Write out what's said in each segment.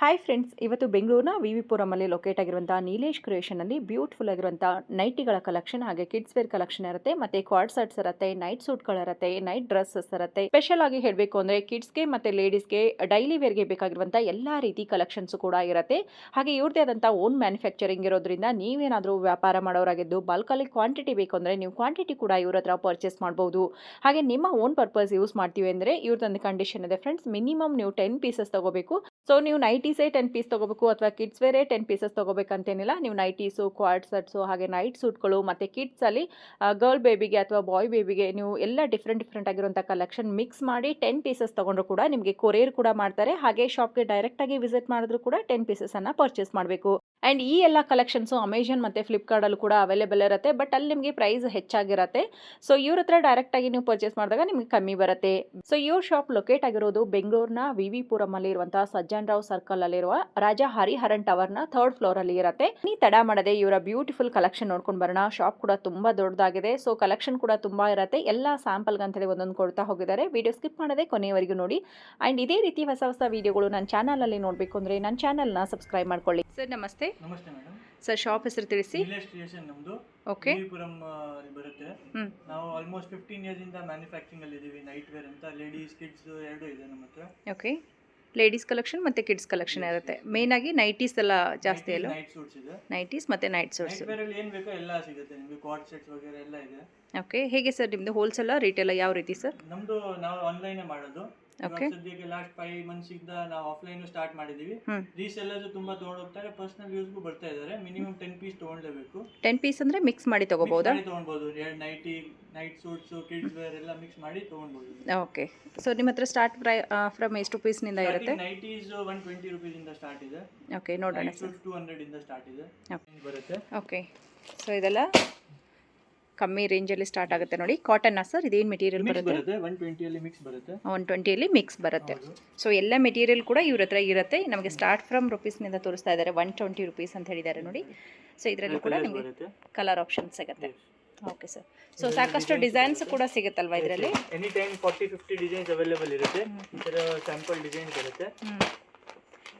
Hi friends ಇವತ್ತು ಬೆಂಗಳೂರಿನ V V ಪುರಮಲ್ಲಿ locate ಆಗಿರುವಂಥ ನೀಲೇಶ್ ಕ್ರಿಯೇಷನಲ್ಲಿ ಬ್ಯೂಟಿಫುಲ್ ಆಗಿರುವಂಥ ನೈಟಿಗಳ ಕಲೆಕ್ಷನ್ ಹಾಗೆ ಕಿಡ್ಸ್ ವೇರ್ ಕಲೆಕ್ಷನ್ ಇರುತ್ತೆ, ಮತ್ತೆ ಕ್ವಾಡ್ ಸೆಟ್ಸ್ ಇರುತ್ತೆ ನೈಟ್ ಸೂಟ್ಗಳಿರುತ್ತೆ ನೈಟ್ ಡ್ರೆಸ್ಸಸ್ ಇರುತ್ತೆ. ಸ್ಪೆಷಲ್ ಆಗಿ ಹೇಳಬೇಕು ಅಂದರೆ ಕಿಡ್ಸ್ಗೆ ಮತ್ತೆ ಲೇಡೀಸ್ಗೆ ಡೈಲಿ ವೇರ್ಗೆ ಬೇಕಾಗಿರುವಂಥ ಎಲ್ಲ ರೀತಿ ಕಲೆಕ್ಷನ್ಸ್ ಕೂಡ ಇರುತ್ತೆ. ಹಾಗೆ ಇವ್ರದೇ ಆದಂಥ ಓನ್ ಮ್ಯಾನುಫ್ಯಾಕ್ಚರಿಂಗ್ ಇರೋದ್ರಿಂದ ನೀವೇನಾದರೂ ವ್ಯಾಪಾರ ಮಾಡೋರಾಗಿದ್ದು ಬಲ್ಕಲ್ಲಿ ಕ್ವಾಂಟಿಟಿ ಬೇಕು ಅಂದರೆ ನೀವು ಕ್ವಾಂಟಿಟಿ ಕೂಡ ಇವ್ರ ಹತ್ರ ಪರ್ಚೇಸ್ ಮಾಡ್ಬೋದು. ಹಾಗೆ ನಿಮ್ಮ ಓನ್ ಪರ್ಪಸ್ ಯೂಸ್ ಮಾಡ್ತೀವಿ ಅಂದರೆ ಇವ್ರದ್ದೊಂದು ಕಂಡೀಷನ್ ಇದೆ. ಫ್ರೆಂಡ್ಸ್ ಮಿನಿಮಮ್ ನೀವು ಟೆನ್ ಪೀಸಸ್ ತಗೋಬೇಕು. ಸೊ ನೀವು ನೈಟೀಸೇ ಟೆನ್ ಪೀಸ್ ತೊಗೋಬೇಕು ಅಥವಾ ಕಿಡ್ಸ್ ವೇರೇ ಟೆನ್ ಪೀಸಸ್ ತೊಗೋಬೇಕಂತೇನಿಲ್ಲ. ನೀವು ನೈಟೀಸು ಕ್ವಾಡ್ ಸೆಟ್ಸು ಹಾಗೆ ನೈಟ್ ಸೂಟ್ಗಳು ಮತ್ತು ಕಿಡ್ಸಲ್ಲಿ ಗರ್ಲ್ ಬೇಬಿಗೆ ಅಥವಾ ಬಾಯ್ ಬೇಬಿಗೆ ನೀವು ಎಲ್ಲ ಡಿಫ್ರೆಂಟ್ ಡಿಫ್ರೆಂಟ್ ಆಗಿರುವಂಥ ಕಲೆಕ್ಷನ್ ಮಿಕ್ಸ್ ಮಾಡಿ ಟೆನ್ ಪೀಸಸ್ ತೊಗೊಂಡ್ರು ಕೂಡ ನಿಮಗೆ ಕೊರಿಯರ್ ಕೂಡ ಮಾಡ್ತಾರೆ. ಹಾಗೆ ಶಾಪ್ಗೆ ಡೈರೆಕ್ಟಾಗಿ ವಿಸಿಟ್ ಮಾಡಿದ್ರು ಕೂಡ ಟೆನ್ ಪೀಸಸನ್ನು ಪರ್ಚೇಸ್ ಮಾಡಬೇಕು. ಆ್ಯಂಡ್ ಈ ಎಲ್ಲ ಕಲೆಕ್ಷನ್ಸು ಅಮೆಝಾನ್ ಮತ್ತು ಫ್ಲಿಪ್ಕಾರ್ಟಲ್ಲೂ ಕೂಡ ಅವೈಲೇಬಲ್ ಇರುತ್ತೆ. ಬಟ್ ಅಲ್ಲಿ ನಿಮಗೆ ಪ್ರೈಸ್ ಹೆಚ್ಚಾಗಿರುತ್ತೆ. ಸೊ ಇವ್ರ ಹತ್ರ ಡೈರೆಕ್ಟಾಗಿ ನೀವು ಪರ್ಚೇಸ್ ಮಾಡಿದಾಗ ನಿಮಗೆ ಕಮ್ಮಿ ಬರುತ್ತೆ. ಸೊ ಇವ್ರ ಶಾಪ್ ಲೊಕೇಟ್ ಆಗಿರೋದು ಬೆಂಗಳೂರಿನ ವಿ ವಿ ಪುರಮಲ್ಲಿ ಇರುವಂತಹ ಸಜ್ಜನ್ ರಾವ್ ಸರ್ಕಲ್ ಅಲ್ಲಿರುವ ರಾಜ ಹರಿಹರನ್ ಟವರ್ನ ಥರ್ಡ್ ಫ್ಲೋರ್ ಅಲ್ಲಿ ಇರುತ್ತೆ. ನೀ ತಡ ಮಾಡದೆ ಇವರ ಬ್ಯೂಟಿಫುಲ್ ಕಲೆಕ್ಷನ್ ನೋಡ್ಕೊಂಡು ಬರೋಣ. ಶಾಪ್ ಕೂಡ ತುಂಬಾ ದೊಡ್ಡದಾಗಿದೆ. ಸೊ ಕಲೆಕ್ಷನ್ ಕೂಡ ತುಂಬಾ ಇರುತ್ತೆ. ಎಲ್ಲ ಸ್ಯಾಂಪಲ್ಗೆ ಅಂತೇಳಿ ಒಂದೊಂದು ಕೊಡ್ತಾ ಹೋಗಿದ್ದಾರೆ. ವಿಡಿಯೋ ಸ್ಕಿಪ್ ಮಾಡದೆ ಕೊನೆಯವರೆಗೂ ನೋಡಿ. ಆ್ಯಂಡ್ ಇದೇ ರೀತಿ ಹೊಸ ಹೊಸ ವಿಡಿಯೋಗಳು ನನ್ನ ಚಾನಲಲ್ಲಿ ನೋಡಬೇಕು ಅಂದರೆ ನನ್ನ ಚಾನಲ್ನ ಸಬ್ಸ್ಕ್ರೈಬ್ ಮಾಡ್ಕೊಳ್ಳಿ. ಸರ್ ನಮಸ್ತೆ. ನಮಸ್ತೆ ಮೇಡಮ್ ಸರ್ ಶಾಪ್ ಹೆಸರು ತಿಳಿಸಿ. ನಮ್ದು. ಓಕೆ. ಬರುತ್ತೆ. ನಾವು ಆಲ್ಮೋಸ್ಟ್ ಫಿಫ್ಟೀನ್ ಇಯರ್ಸ್ ಇಂದ ಮ್ಯಾನುಫ್ಯಾಕ್ಚರಿಂಗ್ ಅಲ್ಲಿ ಇದೀವಿ. ನೈಟ್ ವೇರ್ ಅಂತ. ಲೇಡೀಸ್ ಕಿಡ್ಸ್ ಎರಡು ಇದೆ ನಮ್ಮ ಹತ್ರ. ಓಕೆ. ಲೇಡೀಸ್ ಕಲೆಕ್ಷನ್ ಮತ್ತು ಕಿಡ್ಸ್ ಕಲೆಕ್ಷನ್ ಇರುತ್ತೆ. ಮೇನ್ ಆಗಿ ನೈಟೀಸ್ ಎಲ್ಲ ಜಾಸ್ತಿ ಅಲ್ಲ ನೈಟೀಸ್ ಮತ್ತು ನೈಟ್ ಸೂಟ್ಸ್ ನೈಟ್ ವೇರ್ ಅಲ್ಲಿ ಏನ್ ಬೇಕೋ ಎಲ್ಲ ಸಿಗುತ್ತೆ. ನಿಮಗೆ ಕ್ವಾಡ್ ಸೆಟ್ಸ್ ವಗೇರೆ ಎಲ್ಲ ಇದೆ. ಓಕೆ ಹೇಗೆ ಸರ್ ನಿಮ್ದು ಹೋಲ್ಸೇಲ್ ರಿಟೇಲ ಯಾವ ರೀತಿ ಸರ್ ನಮ್ದು ನಾವು ಆನ್ಲೈನ್ ಮಾಡೋದು. ಓಕೆ. ಸದ್ಯಕ್ಕೆ ಲಾಸ್ಟ್ ಫೈವ್ ಮಂತ್ಸ್ ಇಂದ ನಾವು ಆಫ್ಲೈನ್ ಸ್ಟಾರ್ಟ್ ಮಾಡಿದೀವಿ. ರೀಸೆಲ್ಲರ್ಸ್ ತುಂಬಾ ದೊಡ್ಡ ಹೋಗ್ತಾರೆ. ಪರ್ಸನಲ್ ಯೂಸ್ಗೂ ಬರ್ತಾ ಇದ್ದಾರೆ. ಮಿನಿಮಮ್ ಟೆನ್ ಪೀಸ್ ತಗೊಂಡ್ಲೇಬೇಕು. ಟೆನ್ ಪೀಸ್ ಅಂದ್ರೆ ಮಿಕ್ಸ್ ಮಾಡಿ ತಗೋಬಹುದು? ತಗೊಳ್ಬೋದು ಎರಡು nighty night suits kids wear ಎಲ್ಲ ಮಿಕ್ಸ್ ಮಾಡಿ ತಗೊಳ್ಬೋದು ಓಕೆ ಸೊ ನಿಮ್ಮ ಹತ್ರ ಸ್ಟಾರ್ಟ್ ಪ್ರೈ ಫ್ರಮ್ ಎಷ್ಟು ಪೀಸ್ನಿಂದ ಇರುತ್ತೆ? ನೈಟೀಸ್ ಒನ್ ಟ್ವೆಂಟಿ ರುಪೀಸ್ ಇಂದ. ಸ್ಟಾರ್ಟ್ ಇದೆ ಓಕೆ ನೋಡೋಣ ಸರ್ ಸೂಟ್ ಟೂ ಸ್ಟಾರ್ಟ್ ಇದೆ ಬರುತ್ತೆ. ಓಕೆ ಸೊ ಇದೆಲ್ಲ ಕಮ್ಮಿ ರೇಂಜಲ್ಲಿ ಸ್ಟಾರ್ಟ್ ಆಗುತ್ತೆ ನೋಡಿ. ಕಾಟನ್ ಸರ್ ಇದೇನು ಮೆಟೀರಿಯಲ್ ಬರುತ್ತೆ? ಒನ್ ಟ್ವೆಂಟಿಯಲ್ಲಿ ಮಿಕ್ಸ್ ಬರುತ್ತೆ. ಒನ್ ಟ್ವೆಂಟಿಯಲ್ಲಿ ಮಿಕ್ಸ್ ಬರುತ್ತೆ. ಸೊ ಎಲ್ಲ ಮೆಟೀರಿಯಲ್ ಕೂಡ ಇವ್ರ ಹತ್ರ ಇರುತ್ತೆ. ನಮಗೆ ಸ್ಟಾರ್ಟ್ ಫ್ರಮ್ ರುಪೀಸ್ನಿಂದ ತೋರಿಸ್ತಾ ಇದ್ದಾರೆ ಒನ್ ಟ್ವೆಂಟಿ ರುಪೀಸ್ ಅಂತ ಹೇಳಿದ್ದಾರೆ ನೋಡಿ. ಸೊ ಇದರಲ್ಲಿ ಕೂಡ ನಿಮಗೆ ಕಲರ್ ಆಪ್ಷನ್ ಸಿಗುತ್ತೆ. ಓಕೆ ಸರ್ ಸೊ ಸಾಕಷ್ಟು ಡಿಸೈನ್ಸ್ ಕೂಡ ಸಿಗುತ್ತಲ್ವಾ ಇದರಲ್ಲಿ? Any time forty fifty designs available ಇರುತ್ತೆ. ಇದರ ಸ್ಯಾಂಪಲ್ ಡಿಸೈನ್ ಇರುತ್ತೆ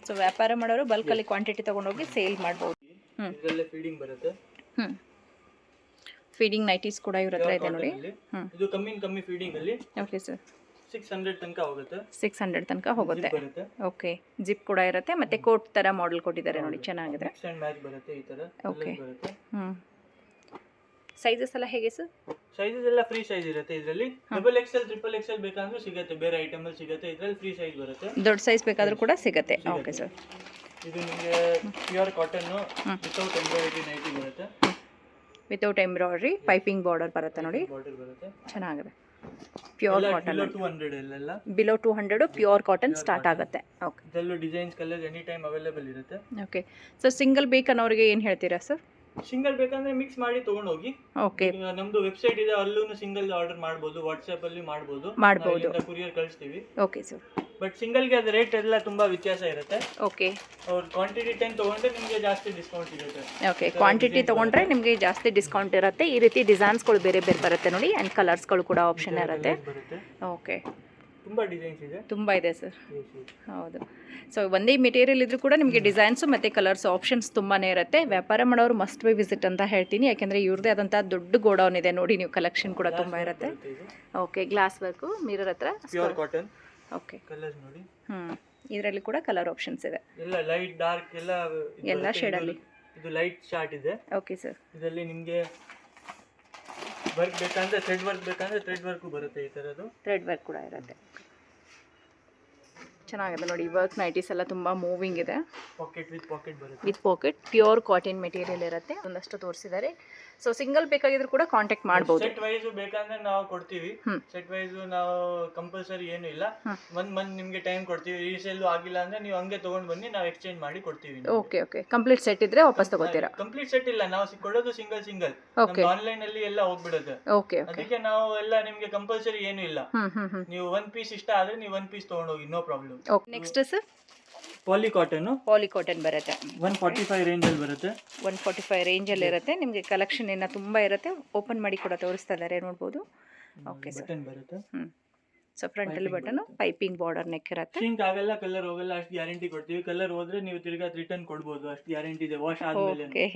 ಸೊ ವ್ಯಾಪಾರ ಮಾಡೋರು ಬಲ್ಕಲ್ಲಿ ಕ್ವಾಂಟಿಟಿ ಹೋಗಿ ಸೇಲ್ ಮಾಡ್ಬೋದು. ಇದರಲ್ಲಿ ಫೀಡಿಂಗ್ ಬರುತ್ತೆ. ಹ್ಞೂ ಫೀಡಿಂಗ್ ನೈಟೀಸ್ ಕೂಡ ಇವ್ರ ಹತ್ರ ಇದೆ ನೋಡಿ. ಇದು ಕಮ್ಮಿ ಕಮ್ಮಿ ಫೀಡಿಂಗ್ ಅಲ್ಲಿ. ಓಕೆ ಸರ್ ಸಿಕ್ಸ್ ಹಂಡ್ರೆಡ್ ತನಕ ಹೋಗುತ್ತೆ. ಸಿಕ್ಸ್ ಹಂಡ್ರೆಡ್ ತನಕ ಹೋಗುತ್ತೆ. ಓಕೆ ಜಿಪ್ ಕೂಡ ಇರುತ್ತೆ. ಮತ್ತೆ ಕೋಟ್ ಥರ ಮಾಡೆಲ್ ಕೊಟ್ಟಿದ್ದಾರೆ ನೋಡಿ. ಚೆನ್ನಾಗಿದೆ. ಓಕೆ ಮ್ಯಾಚ್ ಬರುತ್ತೆ ಈ ತರ. Okay. ಬರುತ್ತೆ. ಹ್ಞೂ ಸೈಜಸ್ ಎಲ್ಲ ಹೇಗೆ ಸರ್ ಸೈಜಸ್ ಎಲ್ಲ ಫ್ರೀ ಸೈಜ್ ಇರುತ್ತೆ ಇದರಲ್ಲಿ. ಡಬಲ್ ಎಕ್ಸೆಲ್ ಟ್ರಿಪಲ್ ಎಕ್ಸೆಲ್ ಬೇಕಂದ್ರೂ ಸಿಗುತ್ತೆ. ಬೇರೆ ಐಟಮ್ ಅಲ್ಲಿ ಸಿಗುತ್ತೆ. ಇದರಲ್ಲಿ ಫ್ರೀ ಸೈಜ್ ಬರುತ್ತೆ. ದೊಡ್ಡ ಸೈಜ್ ಬೇಕಾದರೂ ಕೂಡ ಸಿಗುತ್ತೆ. ಓಕೆ ಸರ್ ಇದು ನಿಮಗೆ pure cotton without embroidery nighty ಬರುತ್ತೆ. ವಿತೌಟ್ ಎಂಬ್ರಾಯ್ಡ್ರಿ ಪೈಪಿಂಗ್ ಬಾರ್ಡರ್ ಬರುತ್ತೆ ನೋಡಿ. ಬಾರ್ಡರ್ ಬರುತ್ತೆ. ಚೆನ್ನಾಗಿದೆ. Pure cotton below two hundred pure cotton start ಆಗುತ್ತೆ. ಓಕೆ ಎಲ್ಲೂ designs colour any time available ಇರುತ್ತೆ ಓಕೆ ಸೊ ಸಿಂಗಲ್ ಬೇಕನ್ನೋರಿಗೆ ಏನು ಹೇಳ್ತೀರಾ ಸರ್ ಸಿಂಗಲ್ ಬೇಕಂದ್ರೆ ಮಿಕ್ಸ್ ಮಾಡಿ ತಗೊಂಡು ಹೋಗಿ ಓಕೆ ಈಗ ನಮ್ದು ವೆಬ್ಸೈಟ್ ಇದೆ ಅಲ್ಲೂ ಸಿಂಗಲ್ ಆರ್ಡರ್ ಮಾಡ್ಬೋದು ವಾಟ್ಸ್ಆಪ್ ಅಲ್ಲಿ ಮಾಡ್ಬೋದು. ಮಾಡ್ಬೋದು. ಕುರಿಯರ್ ಕಳಿಸ್ತೀವಿ. ಓಕೆ ಸರ್ ಬಟ್ ಸಿಂಗಲ್ಗೆ ಅದು ರೇಟ್ ಎಲ್ಲ ತುಂಬಾ ವ್ಯತ್ಯಾಸ ಇರುತ್ತೆ. ಓಕೆ ಅವ್ರ ಕ್ವಾಂಟಿಟಿ ಟೈಮ್ ತಗೊಂಡ್ರೆ ನಿಮಗೆ ಜಾಸ್ತಿ ಡಿಸ್ಕೌಂಟ್ ಇರುತ್ತೆ ಓಕೆ ಕ್ವಾಂಟಿಟಿ ತಗೊಂಡ್ರೆ ನಿಮಗೆ ಜಾಸ್ತಿ ಡಿಸ್ಕೌಂಟ್ ಇರುತ್ತೆ. ಈ ರೀತಿ ಡಿಸೈನ್ಸ್ಗಳು ಬೇರೆ ಬೇರೆ ಬರುತ್ತೆ ನೋಡಿ ಆ್ಯಂಡ್ ಕಲರ್ಸ್ಗಳು ಕೂಡ ಆಪ್ಷನ್ ಇರುತ್ತೆ. ಓಕೆ ತುಂಬಾ ಡಿಸೈನ್ಸ್ ಇದೆ. ತುಂಬ ಇದೆ ಸರ್ ಹೌದು. ಸೊ ಒಂದೇ ಮೆಟೀರಿಯಲ್ ಇದ್ರೂ ಕೂಡ ನಿಮಗೆ ಡಿಸೈನ್ಸು ಮತ್ತು ಕಲರ್ಸ್ ಆಪ್ಷನ್ಸ್ ತುಂಬಾ ಇರುತ್ತೆ. ವ್ಯಾಪಾರ ಮಾಡೋರು ಮಸ್ಟ್ ಬೈ ವಿಸಿಟ್ ಅಂತ ಹೇಳ್ತೀನಿ. ಯಾಕೆಂದರೆ ಇವ್ರದೇ ಆದಂಥ ದೊಡ್ಡ ಗೋಡೌನ್ ಇದೆ ನೋಡಿ ನೀವು ಕಲೆಕ್ಷನ್ ಕೂಡ ತುಂಬ ಇರುತ್ತೆ. ಓಕೆ ಗ್ಲಾಸ್ ವರ್ಕು ಮಿರರ್ ಹತ್ರ. ಕಾಟನ್ ಓಕೆ ಕಲರ್ಸ್ ನೋಡಿ. ಹ್ಞೂ ಇದರಲ್ಲಿ ಕೂಡ ಕಲರ್ ಆಪ್ಷನ್ಸ್ ಇದೆ. ಎಲ್ಲ ಲೈಟ್ ಡಾರ್ಕ್ ಎಲ್ಲ ಎಲ್ಲ ಶೇಡ್ ಅಲ್ಲಿ. ಇದು ಲೈಟ್ ಶಾರ್ಟ್ ಇದೆ. ಓಕೆ ಸರ್ ಇದರಲ್ಲಿ ನಿಮಗೆ ವರ್ಕ್ ಬೇಕಂದ್ರೆ ಥ್ರೆಡ್ ವರ್ಕ್ ಬೇಕಂದ್ರೆ ಥ್ರೆಡ್ ವರ್ಕ್ ಬರುತ್ತೆ ಈ ಥರದ್ದು ಥ್ರೆಡ್ ವರ್ಕ್ ಕೂಡ ಇರುತ್ತೆ. ಚೆನ್ನಾಗಿದೆ ನೋಡಿ ವರ್ಕ್ ನೈಟೀಸ್ ಎಲ್ಲ ತುಂಬ ಮೂವಿಂಗ್ ಇದೆ. ಪಾಕೆಟ್ ವಿತ್ ಪಾಕೆಟ್ ಬರುತ್ತೆ. With pocket pure cotton material ಇರುತ್ತೆ. ಒಂದಷ್ಟು ತೋರಿಸಿದ್ದಾರೆ. ಸೊ ಸಿಂಗಲ್ ಬೇಕಾಗಿದ್ರು ಕೂಡ ಕಾಂಟ್ಯಾಕ್ಟ್ ಮಾಡ್ಬೋದು. ಸೆಟ್ ವೈಸ್ ಬೇಕಂದ್ರೆ ನಾವು ಕೊಡ್ತೀವಿ. ಸೆಟ್ ವೈಸ್ ನಾವು ಕಂಪಲ್ಸರಿ ಏನು ಇಲ್ಲ. ಒಂದ್ ಮಂತ್ ನಿಮ್ಗೆ ಟೈಮ್ ಕೊಡ್ತೀವಿ. ಈ ಸೆಲ್ ಆಗಿಲ್ಲ ಅಂದ್ರೆ ನೀವು ಹಂಗೆ ತಗೊಂಡ್ ಬನ್ನಿ ನಾವು ಎಕ್ಸ್ಚೇಂಜ್ ಮಾಡಿ ಕೊಡ್ತೀವಿ ಓಕೆ ಓಕೆ ಕಂಪ್ಲೀಟ್ ಸೆಟ್ ಇದ್ರೆ ವಾಪಸ್ ತಗೋತೀರಾ? ಕಂಪ್ಲೀಟ್ ಸೆಟ್ ಇಲ್ಲ. ನಾವು ಕೊಡೋದು ಸಿಂಗಲ್ ಸಿಂಗಲ್ ಓಕೆ ಆನ್ಲೈನ್ ಅಲ್ಲಿ ಎಲ್ಲ ಹೋಗ್ಬಿಡುತ್ತೆ. ಓಕೆ ಅದಕ್ಕೆ ನಾವು ಎಲ್ಲ ನಿಮ್ಗೆ ಕಂಪಲ್ಸರಿ ಏನು ಇಲ್ಲ. ನೀವು ಒನ್ ಪೀಸ್ ಇಷ್ಟ ಆದ್ರೆ ನೀವು ಒನ್ ಪೀಸ್ ತಗೊಂಡೋಗಿ no problem next sir poly cotton poly cotton ಬರುತ್ತೆ. ಒನ್ ಫಾರ್ಟಿ ಫೈವ್ ರೇಂಜ್ ಅಲ್ಲಿ ಬರುತ್ತೆ. ಒನ್ ಫಾರ್ಟಿ ಫೈವ್ ರೇಂಜಲ್ಲಿ ಇರುತ್ತೆ. ನಿಮಗೆ ಕಲೆಕ್ಷನ್ ಏನ ತುಂಬಾ ಇರುತ್ತೆ. ಓಪನ್ ಮಾಡಿ ಕೂಡ ತೋರಿಸ್ತಾ ಇದ್ದಾರೆ ನೋಡ್ಬೋದು. ಓಕೆ. ಬಟನ್ ಬರುತ್ತೆ. ಸೊ ಫ್ರಂಟ್ ಅಲ್ಲಿ ಬಟನ್ ಪೈಪಿಂಗ್ ಬಾರ್ಡರ್ ನೆಕ್ ಇರುತ್ತೆ. ಸಿಂಕ್ ಆಗಲ್ಲ ಕಲರ್ ಹೋಗಲ್ಲ ಅಷ್ಟು ಗ್ಯಾರಂಟಿ ಕೊಡ್ತೀವಿ. ಕಲರ್ ಹೋದ್ರೆ ನೀವು ತಿರ್ಗಾ ರಿಟರ್ನ್ ಕೊಡ್ಬೋದು ಅಷ್ಟು ಗ್ಯಾರಂಟಿ ಇದೆ. ವಾಶ್ ಆದ್ಮೇಲೆ ಓಕೆ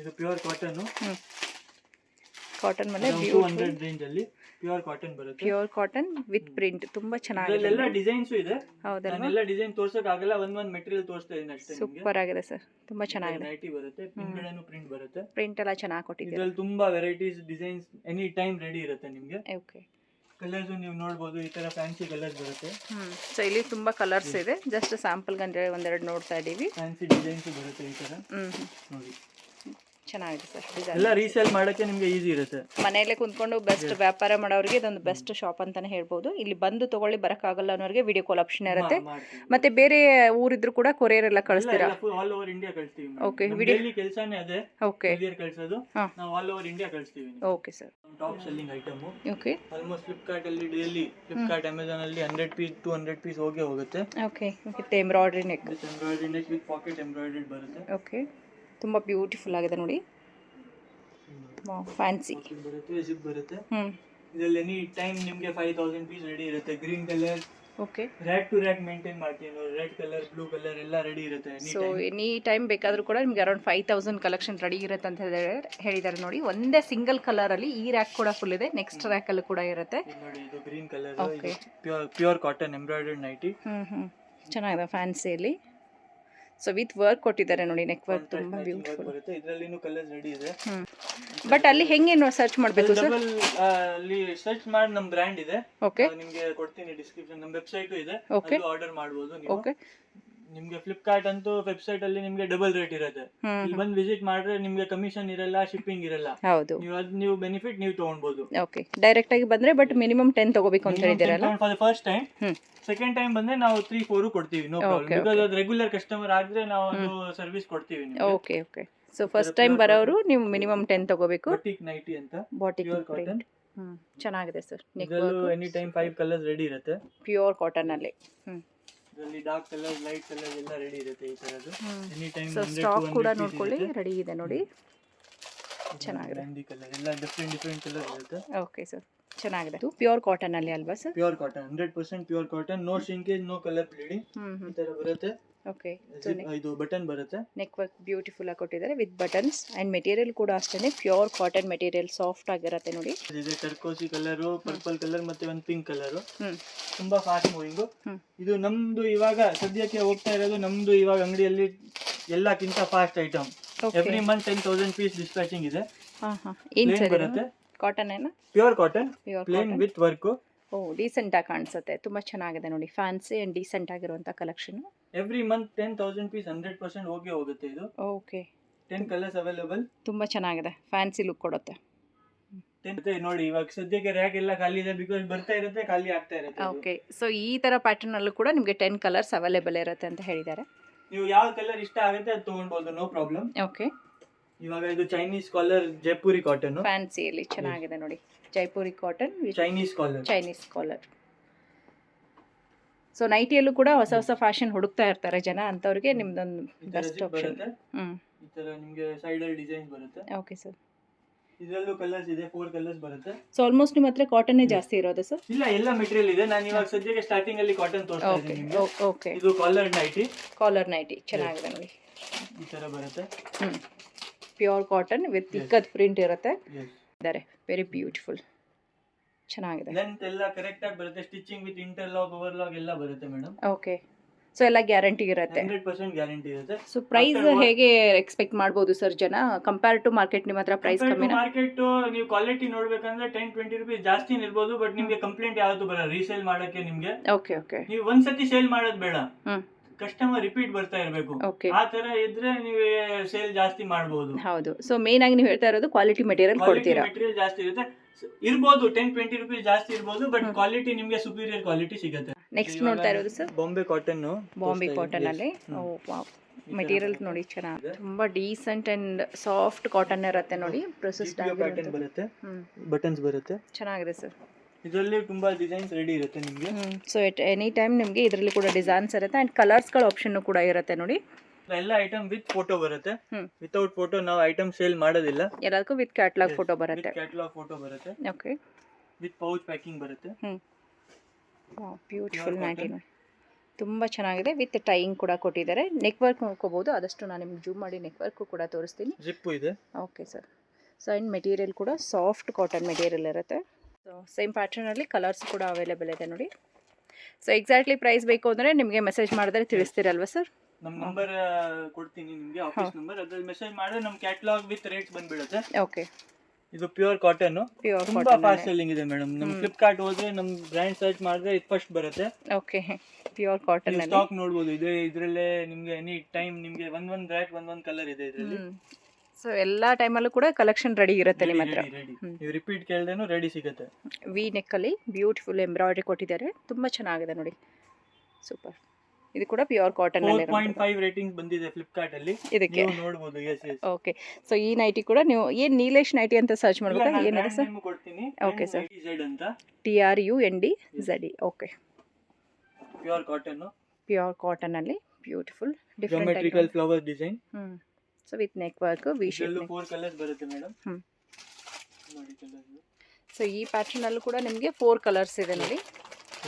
ಇದು ಪ್ಯೂರ್ ಕಾಟನ್ ಕಾಟನ್ ಮೇಲೆ ಬ್ಯೂಟಿಫುಲ್ ಹಂಡ್ರೆಡ್ ರೇಂಜ್ ಅಲ್ಲಿ ಪ್ಯೂರ್ ಕಾಟನ್ ಬರುತ್ತೆ. ಪ್ಯೂರ್ ಕಾಟನ್ ವಿತ್ ಪ್ರಿಂಟ್ ತುಂಬಾ ಚೆನ್ನಾಗಿದೆ ಎಲ್ಲ ಡಿಸೈನ್ಸ್ ಇದೆ. ಹೌದಲ್ವಾ? ಎಲ್ಲ ಡಿಸೈನ್ ತೋರ್ಸಕ್ ಆಗಲ್ಲ ಒಂದ್ ಒಂದ್ ಮೆಟೀರಿಯಲ್ ತೋರಿಸ್ತಾ ಇದೀನಿ ಅಷ್ಟೇ ಸೂಪರ್ ಆಗಿದೆ ಸರ್ ತುಂಬಾ ಚೆನ್ನಾಗಿದೆ. ನೈಟಿ ಬರುತ್ತೆ ಹಿಂದ್ಗಡೆನೂ ಪ್ರಿಂಟ್ ಬರುತ್ತೆ. ಪ್ರಿಂಟ್ ಎಲ್ಲ ಚೆನ್ನಾಗಿ ಕೊಟ್ಟಿದ್ದೀರಾ? ಇದ್ರಲ್ಲಿ ತುಂಬಾ varieties designs any time ready ಇರುತ್ತೆ ನಿಮಗೆ. ಓಕೆ ಕಲರ್ಸ್ ನೀವು ನೋಡಬಹುದು ಈ ತರ ಫ್ಯಾನ್ಸಿ ಕಲರ್ಸ್ ಬರುತ್ತೆ. ಹ್ಮ್. ಸೊ ಇಲ್ಲಿ ತುಂಬಾ ಕಲರ್ಸ್ ಇದೆ. ಜಸ್ಟ್ ಸ್ಯಾಂಪಲ್ ಅಂದ್ರೆ ಒಂದೆರಡು ನೋಡ್ತಾ ಇದೀವಿ ಫ್ಯಾನ್ಸಿ ಡಿಸೈನ್ಸ್ ಬರುತ್ತೆ ಈ ತರ. ಹ್ಮ್. ನೋಡಿ. ಚೆನ್ನಾಗಿದೆ ಸರ್ ಡಿಸೈನ್ ಎಲ್ಲ ರೀಸೇಲ್ ಮಾಡೋಕೆ ನಿಮಗೆ ಈಸಿ ಇರುತ್ತೆ. ಮನೆಯಲ್ಲೇ ಕುಂತ್ಕೊಂಡು ಬೆಸ್ಟ್ ವ್ಯಾಪಾರ ಮಾಡೋರಿಗೆ ಇದೊಂದು ಬೆಸ್ಟ್ ಶಾಪ್ ಅಂತಾನೆ ಹೇಳ್ಬೋದು. ಇಲ್ಲಿ ಬಂದು ತಗೊಳ್ಳಿ ಬರಕ್ಕಾಗಲ್ಲ ಅನ್ನೋರಿಗೆ ವಿಡಿಯೋ ಕಾಲ್ ಆಪ್ಷನ್ ಇರುತ್ತೆ. ಮತ್ತೆ ಬೇರೆ ಊರಿದ್ರು ಕೂಡ ಕೊರಿಯರ್ ಎಲ್ಲ ಕಳಿಸ್ತೀರಾ? ಆಲ್ ಓವರ್ ಇಂಡಿಯಾ ಕಳಿಸ್ತೀವಿ ಓಕೆ ವಿಡಿಯೋ ಡೈಲಿ ಕೆಲಸನೇ ಅದೇ. ಓಕೆ ಕೊರಿಯರ್ ಕಳಿಸೋದು. ನಾವು ಆಲ್ ಓವರ್ ಇಂಡಿಯಾ ಕಳಿಸ್ತೀವಿ okay sir top selling item okay almost Flipkart ಅಲ್ಲಿ ಡೈಲಿ ಫ್ಲಿಪ್ಕಾರ್ಟ್ ಅಮೆಝಾನ್ ಅಲ್ಲಿ hundred piece two hundred piece ಹೋಗೇ ಹೋಗುತ್ತೆ. Okay with embroidery neck with embroidery neck with pocket embroidery ಬರುತ್ತೆ. Okay ತುಂಬ beautiful ಆಗಿದೆ ನೋಡಿ. Fancy ಬರುತ್ತೆ ಹ್ಞೂ ಇದರಲ್ಲಿ ಎನಿ ಟೈಮ್ ನಿಮಗೆ ಫೈವ್ ತೌಸಂಡ್ ಪೀಸ್ ರೆಡಿ ಇರುತ್ತೆ. Green colour okay red to red maintain ಮಾಡ್ತೀವಿ ನಾವು. ರೆಡ್ ಕಲರ್ ಬ್ಲೂ ಕಲರ್ ಎಲ್ಲ ರೆಡಿ ಇರುತ್ತೆ ಸೊ ಎನಿ ಟೈಮ್ ಬೇಕಾದರೂ ಕೂಡ ನಿಮ್ಗೆ around five thousand collection ready ಇರುತ್ತೆ ಅಂತ ಹೇಳಿದ್ದಾರೆ ನೋಡಿ. ಒಂದೇ ಸಿಂಗಲ್ ಕಲರಲ್ಲಿ ಈ ರ್ಯಾಕ್ ಕೂಡ ಫುಲ್ ಇದೆ. ನೆಕ್ಸ್ಟ್ ರ್ಯಾಕಲ್ಲೂ ಕೂಡ ಇರುತ್ತೆ. ನೋಡಿ ಇದು green colour. Pure pure cotton embroidered nighty ಹ್ಞೂ ಹ್ಞೂ ಚೆನ್ನಾಗಿದೆ ಫ್ಯಾನ್ಸಿಯಲ್ಲಿ ಸೊ ವಿತ್ ವರ್ಕ್ ಕೊಟ್ಟಿದ್ದಾರೆ ನೋಡಿ ನೆಕ್ ವರ್ಕ್ ತುಂಬ ಬ್ಯೂಟಿಫುಲ್ ಬರುತ್ತೆ. ಇದರಲ್ಲಿನೂ ಕಲರ್ಸ್ ರೆಡಿ ಇದೆ. ಬಟ್ ಅಲ್ಲಿ ಹೆಂಗೆ ಸರ್ಚ್ ಮಾಡಬೇಕು ಸರ್ ಅಲ್ಲಿ ಸರ್ಚ್ ಮಾಡಿ ನಮ್ಮ ಬ್ರ್ಯಾಂಡ್ ಇದೆ. ಓಕೆ ನಿಮ್ಗೆ ಕೊಡ್ತೀನಿ ಡಿಸ್ಕ್ರಿಪ್ಷನ್ ನಮ್ಮ ವೆಬ್ಸೈಟ್ ಇದೆ. ಓಕೆ ಆರ್ಡರ್ ಮಾಡಬಹುದು ನೀವು. ಓಕೆ ನಿಮ್ಗೆ ಫ್ಲಿಪ್ಕಾರ್ಟ್ ಅಂತೂ ವೆಬ್ಸೈಟ್ ಅಲ್ಲಿ ನಿಮ್ಗೆ ಡಬಲ್ ರೇಟ್ ಇರುತ್ತೆ. ಇಲ್ಲಿ ಬಂದು ವಿಸಿಟ್ ಮಾಡಿದ್ರೆ ನಿಮ್ಗೆ ಕಮಿಷನ್ ಇರಲ್ಲ ಶಿಪ್ಪಿಂಗ್ ಇರಲ್ಲ. ಹೌದು. ನೀವು ಅದ್ ನೀವು ಬೆನಿಫಿಟ್ ನೀವು ತಗೊಳ್ಬಹುದು ಓಕೆ ಡೈರೆಕ್ಟ್ ಆಗಿ ಬಂದ್ರೆ ಬಟ್ ಮಿನಿಮಮ್ ಟೆನ್ ತಗೋಬೇಕು ಅಂತ ಹೇಳಿದಿರಲ್ಲ for first time second time ಬಂದ್ರೆ ನಾವು ತ್ರೀ ಫೋರ್ ಕೊಡ್ತೀವಿ ನೋ ಪ್ರಾಬ್ಲಮ್ Okay, ಬಿಕಾಸ್ ಅದು ರೆಗ್ಯುಲರ್ ಕಸ್ಟಮರ್ ಆದ್ರೆ ನಾವು ಅದು ಸರ್ವಿಸ್ ಕೊಡ್ತೀವಿ okay okay so first time ಬರೋರು ನೀವು ಮಿನಿಮಮ್ ಟೆನ್ ತಗೋಬೇಕು. ಬಟಿಕ್ ನೈಟಿ ಅಂತ. ಪ್ಯೂರ್ ಕಾಟನ್ ಚೆನ್ನಾಗಿದೆ ಸರ್ ನೆಕ್ ಇದರಲ್ಲೂ any time five colours ready ಇರುತ್ತೆ. ಪ್ಯೂರ್ ಕಾಟನಲ್ಲಿ ಹ್ಞೂ ಇದರಲ್ಲಿ ಡಾರ್ಕ್ ಕಲರ್ ಲೈಟ್ ಕಲರ್ ಎಲ್ಲ ರೆಡಿ ಇರುತ್ತೆ ಈ ತರದ್ದು. ಎನಿ ಟೈಮ್ ಸೊ ಸ್ಟಾಕ್ ಕೂಡ ನೋಡ್ಕೊಳ್ಳಿ ರೆಡಿ ಇದೆ ನೋಡಿ. ಚೆನ್ನಾಗಿದೆ. ಮೆಹಂದಿ ಕಲರ್ ಎಲ್ಲ ಡಿಫ್ರೆಂಟ್ ಡಿಫ್ರೆಂಟ್ ಕಲರ್ ಇರುತ್ತೆ. ಓಕೆ ಸರ್ ಚೆನ್ನಾಗಿದೆ. ಪ್ಯೂರ್ ಕಾಟನಲ್ಲಿ ಅಲ್ವಾ sir pure cotton hundred percent pure cotton no shrinkage no colour bleeding ಈ ತರ ಬರುತ್ತೆ. ಓಕೆ ಇದು ಬಟನ್ ಬರುತ್ತೆ? ನೆಕ್ ವರ್ಕ್ ಬ್ಯೂಟಿಫುಲ್ ಆಗಿ ಕೊಟ್ಟಿದ್ದಾರೆ ವಿತ್ ಬಟನ್ಸ್ ಅಂಡ್ ಮೆಟೀರಿಯಲ್ ಕೂಡ ಅಷ್ಟೇ ಪ್ಯೂರ್ ಕಾಟನ್ ಮೆಟೀರಿಯಲ್ ಸಾಫ್ಟ್ ಆಗಿರತ್ತೆ ನೋಡಿ. ಇದೆ ಟರ್ಕೋಸಿ ಕಲರ್ ಪರ್ಪಲ್ ಕಲರ್ ಮತ್ತೆ ಒಂದು ಪಿಂಕ್ ಕಲರ್ ತುಂಬಾ ಫಾಸ್ಟ್ ಮೂವಿಂಗ್ ಇದು ನಮ್ದು ಇವಾಗ ಸದ್ಯಕ್ಕೆ ಹೋಗ್ತಾ ಇರೋದು ನಮ್ದು ಇವಾಗ ಅಂಗಡಿಯಲ್ಲಿ ಎಲ್ಲಕ್ಕಿಂತ fast item every month ten thousand piece dispatching ಇದೆ. ಏನು ಬರುತ್ತೆ. ಕಾಟನ್ ಏನ? Pure cotton plain cotton with work oh ಡೀಸೆಂಟಾಗಿ ಕಾಣಿಸುತ್ತೆ. ತುಂಬ ಚೆನ್ನಾಗಿದೆ ನೋಡಿ. ಫ್ಯಾನ್ಸಿ ಆ್ಯಂಡ್ ಡೀಸೆಂಟ್ ಆಗಿರುವಂಥ collection every month ten thousand piece hundred percent ಹೋಗಿ ಹೋಗುತ್ತೆ ಇದು. ಓಕೆ ಟೆನ್ ಕಲರ್ಸ್ ಅವೈಲೇಬಲ್ ತುಂಬ ಚೆನ್ನಾಗಿದೆ. ಫ್ಯಾನ್ಸಿ ಲುಕ್ ಕೊಡುತ್ತೆ. ನೋಡಿ ಇವಾಗ ಸದ್ಯಕ್ಕೆ ರ್ಯಾಕ್ ಎಲ್ಲ ಖಾಲಿ ಇದೆ ಬಿಕಾಸ್ ಬರ್ತಾ ಇರುತ್ತೆ ಖಾಲಿ ಆಗ್ತಾ ಇರುತ್ತೆ ಓಕೆ ಸೊ ಈ ಥರ ಪ್ಯಾಟರ್ನಲ್ಲೂ ಕೂಡ ನಿಮಗೆ ಟೆನ್ ಕಲರ್ಸ್ ಅವೈಲೇಬಲ್ ಇರುತ್ತೆ ಅಂತ ಹೇಳಿದ್ದಾರೆ. ನೀವು ಯಾವ ಕಲರ್ ಇಷ್ಟ ಆಗುತ್ತೆ ಅದು ತಗೊಳ್ಬೋದು ನೋ ಪ್ರಾಬ್ಲಮ್ ಓಕೆ ಇವಾಗ ಇದು ಚೈನೀಸ್ ಕಾಲರ್ ಜೈಪುರಿ ಕಾಟನ್ ಫ್ಯಾನ್ಸಿಯಲ್ಲಿ ಚೆನ್ನಾಗಿದೆ ನೋಡಿ. Jaipuri cotton Chinese collar Chinese collar so ನೈಟಿಯಲ್ಲೂ ಕೂಡ ಹೊಸ ಹೊಸ ಫ್ಯಾಷನ್ ಹುಡುಕ್ತಾ ಇರ್ತಾರೆ ಜನ ಅಂಥವ್ರಿಗೆ ನಿಮ್ದೊಂದು ಬೆಸ್ಟ್ ಆಪ್ಷನ್ ಹ್ಞೂ ಈ ತರ ನಿಮಗೆ ಸೈಡ್ ಅಲ್ಲಿ ಡಿಸೈನ್ಸ್ ಬರುತ್ತೆ? ಓಕೆ ಸರ್ ಇದರಲ್ಲೂ ಕಲರ್ಸ್ ಇದೆ ಫೋರ್ ಕಲರ್ಸ್ ಬರುತ್ತೆ? ಸೊ ಆಲ್ಮೋಸ್ಟ್ ನಿಮ್ಮ ಹತ್ರ ಕಾಟನ್ನೇ ಜಾಸ್ತಿ ಇರೋದು ಸರ್ ಇಲ್ಲ ಎಲ್ಲ ಮೆಟೀರಿಯಲ್ ಇದೆ. ನಾನು ಇವಾಗ ಸದ್ಯಕ್ಕೆ ಸ್ಟಾರ್ಟಿಂಗ್ ಅಲ್ಲಿ ಕಾಟನ್ ತೋರಿಸ್ತಾ ಇದ್ದೀನಿ ನಿಮ್ಗೆ. ಓಕೆ ಇದು ಕಾಲರ್ ನೈಟಿ ಕಾಲರ್ ನೈಟಿ ಚೆನ್ನಾಗಿದೆ ನೋಡಿ ಈ ತರ ಬರುತ್ತೆ? ಹ್ಞೂ pure cotton with ikat print ಇರುತ್ತೆ. ಇದ್ದಾರೆ ವೆರಿ ಬ್ಯೂಟಿಫುಲ್ ಚೆನ್ನಾಗಿದೆ. ಲೆಂತ್ ಎಲ್ಲ ಕರೆಕ್ಟ್ ಆಗಿ ಬರುತ್ತೆ. ಸ್ಟಿಚಿಂಗ್ ವಿತ್ ಇಂಟರ್ಲಾಕ್ ಓವರ್ಲಾಕ್ ಎಲ್ಲ ಬರುತ್ತೆ ಮೇಡಮ್ ಓಕೆ ಸೊ ಎಲ್ಲ ಗ್ಯಾರಂಟಿ ಇರುತ್ತೆ. ಹಂಡ್ರೆಡ್ ಪರ್ಸೆಂಟ್ ಗ್ಯಾರಂಟಿ ಇರುತ್ತೆ. ಸೊ ಪ್ರೈಸ್ ಹೇಗೆ ಎಕ್ಸ್ಪೆಕ್ಟ್ ಮಾಡ್ಬೋದು ಸರ್ ಜನ? ಕಂಪೇರ್ ಟು ಮಾರ್ಕೆಟ್ ನಿಮ್ಮ ಹತ್ರ ಪ್ರೈಸ್ ಕಮ್ಮಿ ಮಾರ್ಕೆಟ್ ನೀವು ಕ್ವಾಲಿಟಿ ನೋಡ್ಬೇಕಂದ್ರೆ ಟೆನ್ ಟ್ವೆಂಟಿ ರುಪೀಸ್ ಜಾಸ್ತಿ ಇರ್ಬೋದು ಬಟ್ ನಿಮ್ಗೆ ಕಂಪ್ಲೇಂಟ್ ಯಾವುದು ಬರಲ್ಲ. ರೀಸೇಲ್ ಮಾಡಕ್ಕೆ ನಿಮ್ಗೆ. ಓಕೆ ಓಕೆ ನೀವು ಒಂದ್ಸತಿ ಸೇಲ್ ಮಾಡೋದು ಬೇಡ. ಹ್ಮ್. ಕಸ್ಟಮರ್ ರಿಪೀಟ್ ಬರ್ತಾ ಇರಬೇಕು. ಓಕೆ ಆ ತರ ಇದ್ರೆ ನೀವು ಸೇಲ್ ಜಾಸ್ತಿ ಮಾಡಬಹುದು ಹೌದು. ಸೊ ಮೇನ್ ಆಗಿ ನೀವು ಹೇಳ್ತಾ ಇರೋದು ಕ್ವಾಲಿಟಿ ಮೆಟೀರಿಯಲ್ ಕೊಡ್ತೀರಾ? ಮೆಟೀರಿಯಲ್ ಜಾಸ್ತಿ ಇರುತ್ತೆ. ಇರ್ಬೋದು ಟೆನ್ ಟ್ವೆಂಟಿ ರುಪೀಸ್ ಜಾಸ್ತಿ ಇರ್ಬೋದು ಬಟ್ ಕ್ವಾಲಿಟಿ ನಿಮಗೆ ಸುಪೀರಿಯರ್ ಕ್ವಾಲಿಟಿ ಸಿಗುತ್ತೆ. ನೆಕ್ಸ್ಟ್ ನೋಡ್ತಾ ಇರೋದು sir Bombay cotton Bombay cotton ಅಲ್ಲಿ? ಮೆಟೀರಿಯಲ್ ನೋಡಿ ಚೆನ್ನಾಗಿ ತುಂಬಾ ಡೀಸೆಂಟ್ ಅಂಡ್ ಸಾಫ್ಟ್ ಕಾಟನ್ ಇರುತ್ತೆ ನೋಡಿ. ಪ್ರೊಸೆಸ್ ಕಾಟನ್ ಬರುತ್ತೆ. ಬಟನ್ಸ್ ಬರುತ್ತೆ. ಚೆನ್ನಾಗಿದೆ ಸರ್ ಇದರಲ್ಲಿ ತುಂಬಾ ಡಿಸೈನ್ಸ್ ರೆಡಿ ಇರುತ್ತೆ ನಿಮಗೆ? ಸೊ ಎಟ್ ಎನಿ ಟೈಮ್ ನಿಮಗೆ ಇದರಲ್ಲಿ ಕೂಡ ಡಿಸೈನ್ಸ್ ಇರುತ್ತೆ ಆ್ಯಂಡ್ ಕಲರ್ಸ್ಗಳ ಆಪ್ಷನ್ ಕೂಡ ಇರುತ್ತೆ ನೋಡಿ. ಎಲ್ಲ ಐಟಮ್ ವಿತ್ ಫೋಟೋ ಬರುತ್ತೆ. ವಿತೌಟ್ ಫೋಟೋ ನಾವು ಐಟಮ್ ಸೇಲ್ ಮಾಡೋದಿಲ್ಲ. ಎಲ್ಲದಕ್ಕೂ ವಿತ್ ಕ್ಯಾಟ್ಲಾಗ್ ಫೋಟೋ ಬರುತ್ತೆ. ಕ್ಯಾಟಲಾಗ್ ಫೋಟೋ ಬರುತ್ತೆ. ಓಕೆ ವಿತ್ ಪೌಚ್ ಪ್ಯಾಕಿಂಗ್ ಬರುತ್ತೆ. ಬ್ಯೂಟಿಫುಲ್ ಮ್ಯಾಟಿನ ತುಂಬಾ ಚೆನ್ನಾಗಿದೆ. ವಿತ್ ಟೈಯಿಂಗ್ ಕೂಡ ಕೊಟ್ಟಿದ್ದಾರೆ. ನೆಕ್ ವರ್ಕ್ ನೋಡ್ಕೋಬೋದು. ಆದಷ್ಟು ನಾನು ನಿಮ್ಗೆ ಜೂಮ್ ಮಾಡಿ ನೆಕ್ ವರ್ಕು ಕೂಡ ತೋರಿಸ್ತೀನಿ. ಜಿಪ್ಪು ಇದೆ. Okay sir so in material ಕೂಡ ಸಾಫ್ಟ್ ಕಾಟನ್ ಮೆಟೀರಿಯಲ್ ಇರುತ್ತೆ. ಸೊ ಸೇಮ್ ಪ್ಯಾಟರ್ನಲ್ಲಿ ಕಲರ್ಸ್ ಕೂಡ ಅವೈಲೇಬಲ್ ಇದೆ ನೋಡಿ. ಸೊ ಎಕ್ಸಾಕ್ಟ್ಲಿ ಪ್ರೈಸ್ ಬೇಕು ಅಂದರೆ ನಿಮಗೆ ಮೆಸೇಜ್ ಮಾಡಿದ್ರೆ ತಿಳಿಸ್ತೀರಲ್ವ ಸರ್ ನಮ್ಮ ನಂಬರ್ ಕೊಡ್ತೀನಿ ನಿಮಗೆ ಆಫೀಸ್ ನಂಬರ್ ಅದ್ರಲ್ಲಿ ಮೆಸೇಜ್ ಮಾಡಿದ್ರೆ ನಮ್ಮ ಕ್ಯಾಟ್ಲಾಗ್ ವಿತ್ ರೇಟ್ಸ್ ಬಂದ್ಬಿಡುತ್ತೆ. ಓಕೆ ಇದು ಪ್ಯೂರ್ ಕಾಟನ್ ತುಂಬಾ ಫಾಸ್ಟ್ ಸೆಲ್ಲಿಂಗ್ ಇದೆ ಮೇಡಮ್ ನಮ್ ಫ್ಲಿಪ್ಕಾರ್ಟ್ ಹೋದ್ರೆ ನಮ್ಮ ಬ್ರ್ಯಾಂಡ್ ಸರ್ಚ್ ಮಾಡಿದ್ರೆ ಇದು ಫಸ್ಟ್ ಬರುತ್ತೆ ಓಕೆ ಪ್ಯೂರ್ ಕಾಟನ್ ಸ್ಟಾಕ್ ನೋಡ್ಬೋದು. ಇದೆ ಇದ್ರಲ್ಲೇ ನಿಮಗೆ ಎನಿ ಟೈಮ್ ನಿಮಗೆ ಒಂದ್ ಒಂದ್ ಒಂದ್ ಒಂದ್ ಕಲರ್ ಇದೆ ಇದ್ರಲ್ಲಿ. ಸೊ ಎಲ್ಲ ಟೈಮಲ್ಲೂ ಕೂಡ ಕಲೆಕ್ಷನ್ ರೆಡಿ ಇರುತ್ತೆ ನಿಮ್ಮ ಹತ್ರ. ನೀವು ರಿಪೀಟ್ ಕೇಳ್ದೇನು ರೆಡಿ ಸಿಗುತ್ತೆ. ವಿ ನೆಕ್ಕಲ್ಲಿ ಬ್ಯೂಟಿಫುಲ್ ಎಂಬ್ರಾಯ್ಡ್ರಿ ಕೊಟ್ಟಿದ್ದಾರೆ. ತುಂಬ ಚೆನ್ನಾಗಿದೆ ನೋಡಿ. ಸೂಪರ್ ಇದು ಕೂಡ ಪ್ಯೂರ್ ಕಾಟನ್ ಅಲ್ಲಿ ಪಾಯಿಂಟ್ ಫೈವ್ ರೇಟಿಂಗ್ ಬಂದಿದೆ ಫ್ಲಿಪ್ಕಾರ್ಟ್ ಅಲ್ಲಿ. ಇದಕ್ಕೆ? ನೀವು ನೋಡ್ಬೋದು. ಎಸ್ ಎಸ್ ಓಕೆ ಸೊ ಈ ನೈಟಿ ಕೂಡ ನೀವು ಏನ್ ನೀಲೇಶ್ ನೈಟಿ ಅಂತ ಸರ್ಚ್ ಮಾಡ್ಬೇಕಾ? ಏನಿದೆ ಸರ್ ಕೊಡ್ತೀನಿ. ಓಕೆ ಸರ್ ಅಂತ. T R U N D Z okay pure cotton pure ಕಾಟನಲ್ಲಿ beautiful different flower design ಹ್ಞೂ so with neck work V shape four colours ಬರುತ್ತೆ ಮೇಡಮ್ ಸೊ ಈ ಪ್ಯಾಟರ್ನಲ್ಲೂ ಕೂಡ ನಿಮಗೆ ಫೋರ್ ಕಲರ್ಸ್ ಇದೆ ನೋಡಿ.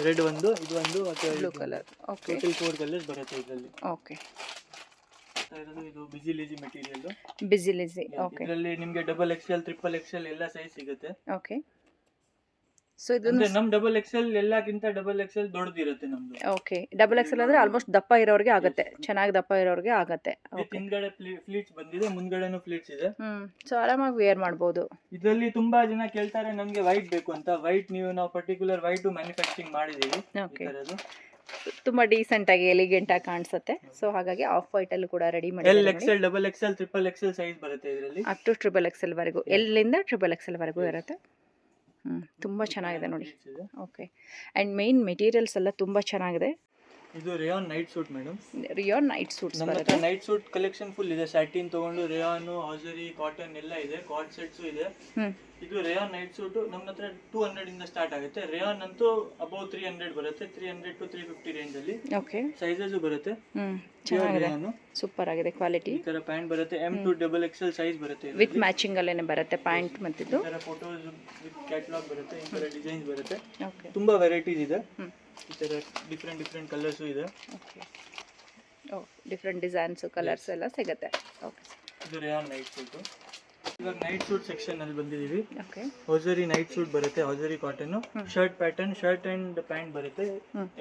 ರೆಡ್ ಒಂದು ಇದು ಒಂದು ಮತ್ತೆ blue colour okay total four colours ಬರುತ್ತೆ ಇದರಲ್ಲಿ. ಓಕೆ ಇದು ಬಿಜಿಲೇಜಿ ಮೆಟೀರಿಯಲ್ ಬಿಜಿಲೇಜಿ ಓಕೆ ಇದರಲ್ಲಿ ನಿಮಗೆ ಡಬಲ್ ಎಕ್ಸೆಲ್ ಟ್ರಿಪಲ್ ಎಕ್ಸೆಲ್ ಎಲ್ಲ ಸೈಜ್ ಸಿಗುತ್ತೆ. ಓಕೆ ಸೊ ಇದೊಂದು ಅಂದ್ರೆ ನಮ್ ಡಬಲ್ ಎಕ್ಸೆಲ್ ಎಲ್ಲಕ್ಕಿಂತ ಡಬಲ್ ಎಕ್ಸೆಲ್ ದೊಡ್ಡದಿರುತ್ತೆ ನಮ್ದು. ಓಕೆ ಡಬಲ್ ಎಕ್ಸೆಲ್ ಅಂದ್ರೆ ಆಲ್ಮೋಸ್ಟ್ ದಪ್ಪ ಇರೋರಿಗೆ ಆಗುತ್ತೆ. ಚೆನ್ನಾಗಿ ದಪ್ಪ ಇರೋರಿಗೆ ಆಗುತ್ತೆ. ವಿತ್ ಓಕೆ ಹಿಂದ್ಗಡೆ ಫ್ಲೀಟ್ಸ್ ಬಂದಿದೆ ಮುಂದ್ಗಡೆನೂ ಫ್ಲೀಟ್ಸ್ ಇದೆ. ಹ್ಞೂ ಸೊ ಆರಾಮಾಗಿ ವೇರ್ ಮಾಡ್ಬೋದು. ಇದರಲ್ಲಿ ತುಂಬಾ ಜನ ಕೇಳ್ತಾರೆ ನಮ್ಗೆ ವೈಟ್ ಬೇಕು ಅಂತ. ವೈಟ್ ನೀವು ನಾವು ಪರ್ಟಿಕ್ಯುಲರ್ ವೈಟ್ ಮ್ಯಾನುಫ್ಯಾಕ್ಚರಿಂಗ್ ಮಾಡಿದೀವಿ ಈ ತುಂಬಾ ಡೀಸೆಂಟ್ ಆಗಿ ಎಲಿಗೆಂಟ್ ಆಗಿ ಕಾಣಿಸುತ್ತೆ. ಸೊ ಹಾಗಾಗಿ ಆಫ್ ವೈಟ್ ಅಲ್ಲಿ ಕೂಡ ರೆಡಿ ಎಲ್ ಮಾಡಿ XL double XL triple XL size ಬರುತ್ತೆ ಇದರಲ್ಲಿ. ಅಪ್ ಟು ಟ್ರಿಬಲ್ ಎಕ್ಸೆಲ್ ವರೆಗೂ. ಎಲ್ಲಿಂದ ಟ್ರಿಬಲ್ ಎಕ್ಸೆಲ್ ವರೆಗೂ ಇರುತ್ತೆ. ಹ್ಞೂ ತುಂಬ ಚೆನ್ನಾಗಿದೆ ನೋಡಿ. ಓಕೆ ಆ್ಯಂಡ್ ಮೇನ್ ಮೆಟೀರಿಯಲ್ಸ್ ಎಲ್ಲ ತುಂಬ ಚೆನ್ನಾಗಿದೆ. ಇದು rayon night suit madam rayon night suits ನಮ್ಮ ಬರುತ್ತೆ. ನೈಟ್ ಸೂಟ್ ಕಲೆಕ್ಷನ್ ಫುಲ್ ಇದೆ. ಸ್ಯಾಟಿನ್ ತಗೊಂಡು ರಿಯಾನ್ ಹಾಜರಿ ಕಾಟನ್ ಎಲ್ಲ ಇದೆ. ಕಾಟ್ ಸೆಟ್ಸ್ ಇದೆ. ಇದು ರಿಯಾನ್ ನೈಟ್ ಸೂಟ್ ನಮ್ಮ ಹತ್ರ ಟೂ ಹಂಡ್ರೆಡ್ ಇಂದ ಸ್ಟಾರ್ಟ್ ಆಗುತ್ತೆ. ರೇಯಾನ್ ಅಂತೂ ಅಬೌವ್ ತ್ರೀ ಹಂಡ್ರೆಡ್ ಬರುತ್ತೆ. Three hundred to three fifty range ಅಲ್ಲಿ. ಓಕೆ ಸೈಜಸ್ ಬರುತ್ತೆ. ಹ್ಞೂ ಚೆನ್ನಾಗಿದೆ. ಸೂಪರ್ ಆಗಿದೆ ಕ್ವಾಲಿಟಿ ಈ ತರ ಪ್ಯಾಂಟ್ ಬರುತ್ತೆ. M to double XL size ಬರುತ್ತೆ ವಿತ್ ಮ್ಯಾಚಿಂಗ್ ಅಲ್ಲೇನೆ ಬರುತ್ತೆ ಪ್ಯಾಂಟ್ ಮತ್ತಿದ್ದು? ಈ ತರ ಫೋಟೋಸ್ ವಿತ್ ಕ್ಯಾಟಲಾಗ್ ಬರುತ್ತೆ. ಈ ತರ ಡಿಸೈನ್ಸ್ ಬರುತ್ತೆ. ಓಕೆ ತುಂಬಾ ವೆರೈಟೀಸ್ ಇದೆ. ಹ್ಞೂ ಈ ಥರ ಡಿಫ್ರೆಂಟ್ ಡಿಫ್ರೆಂಟ್ ಕಲರ್ಸು ಇದೆ. Okay oh different designs colours ಎಲ್ಲ ಸಿಗುತ್ತೆ. ಓಕೆ ಇದು ರೇಯಾನ್ ನೈಟ್ ಸೂಟ್ ಇವಾಗ ನೈಟ್ ಸೂಟ್ ಸೆಕ್ಷನ್ ಅಲ್ಲಿ ಬಂದಿದೀವಿ ಓಕೆ ಹೌಸರಿ ನೈಟ್ ಸೂಟ್ ಬರುತ್ತೆ hosiery cotton shirt pattern shirt and pant ಬರುತ್ತೆ.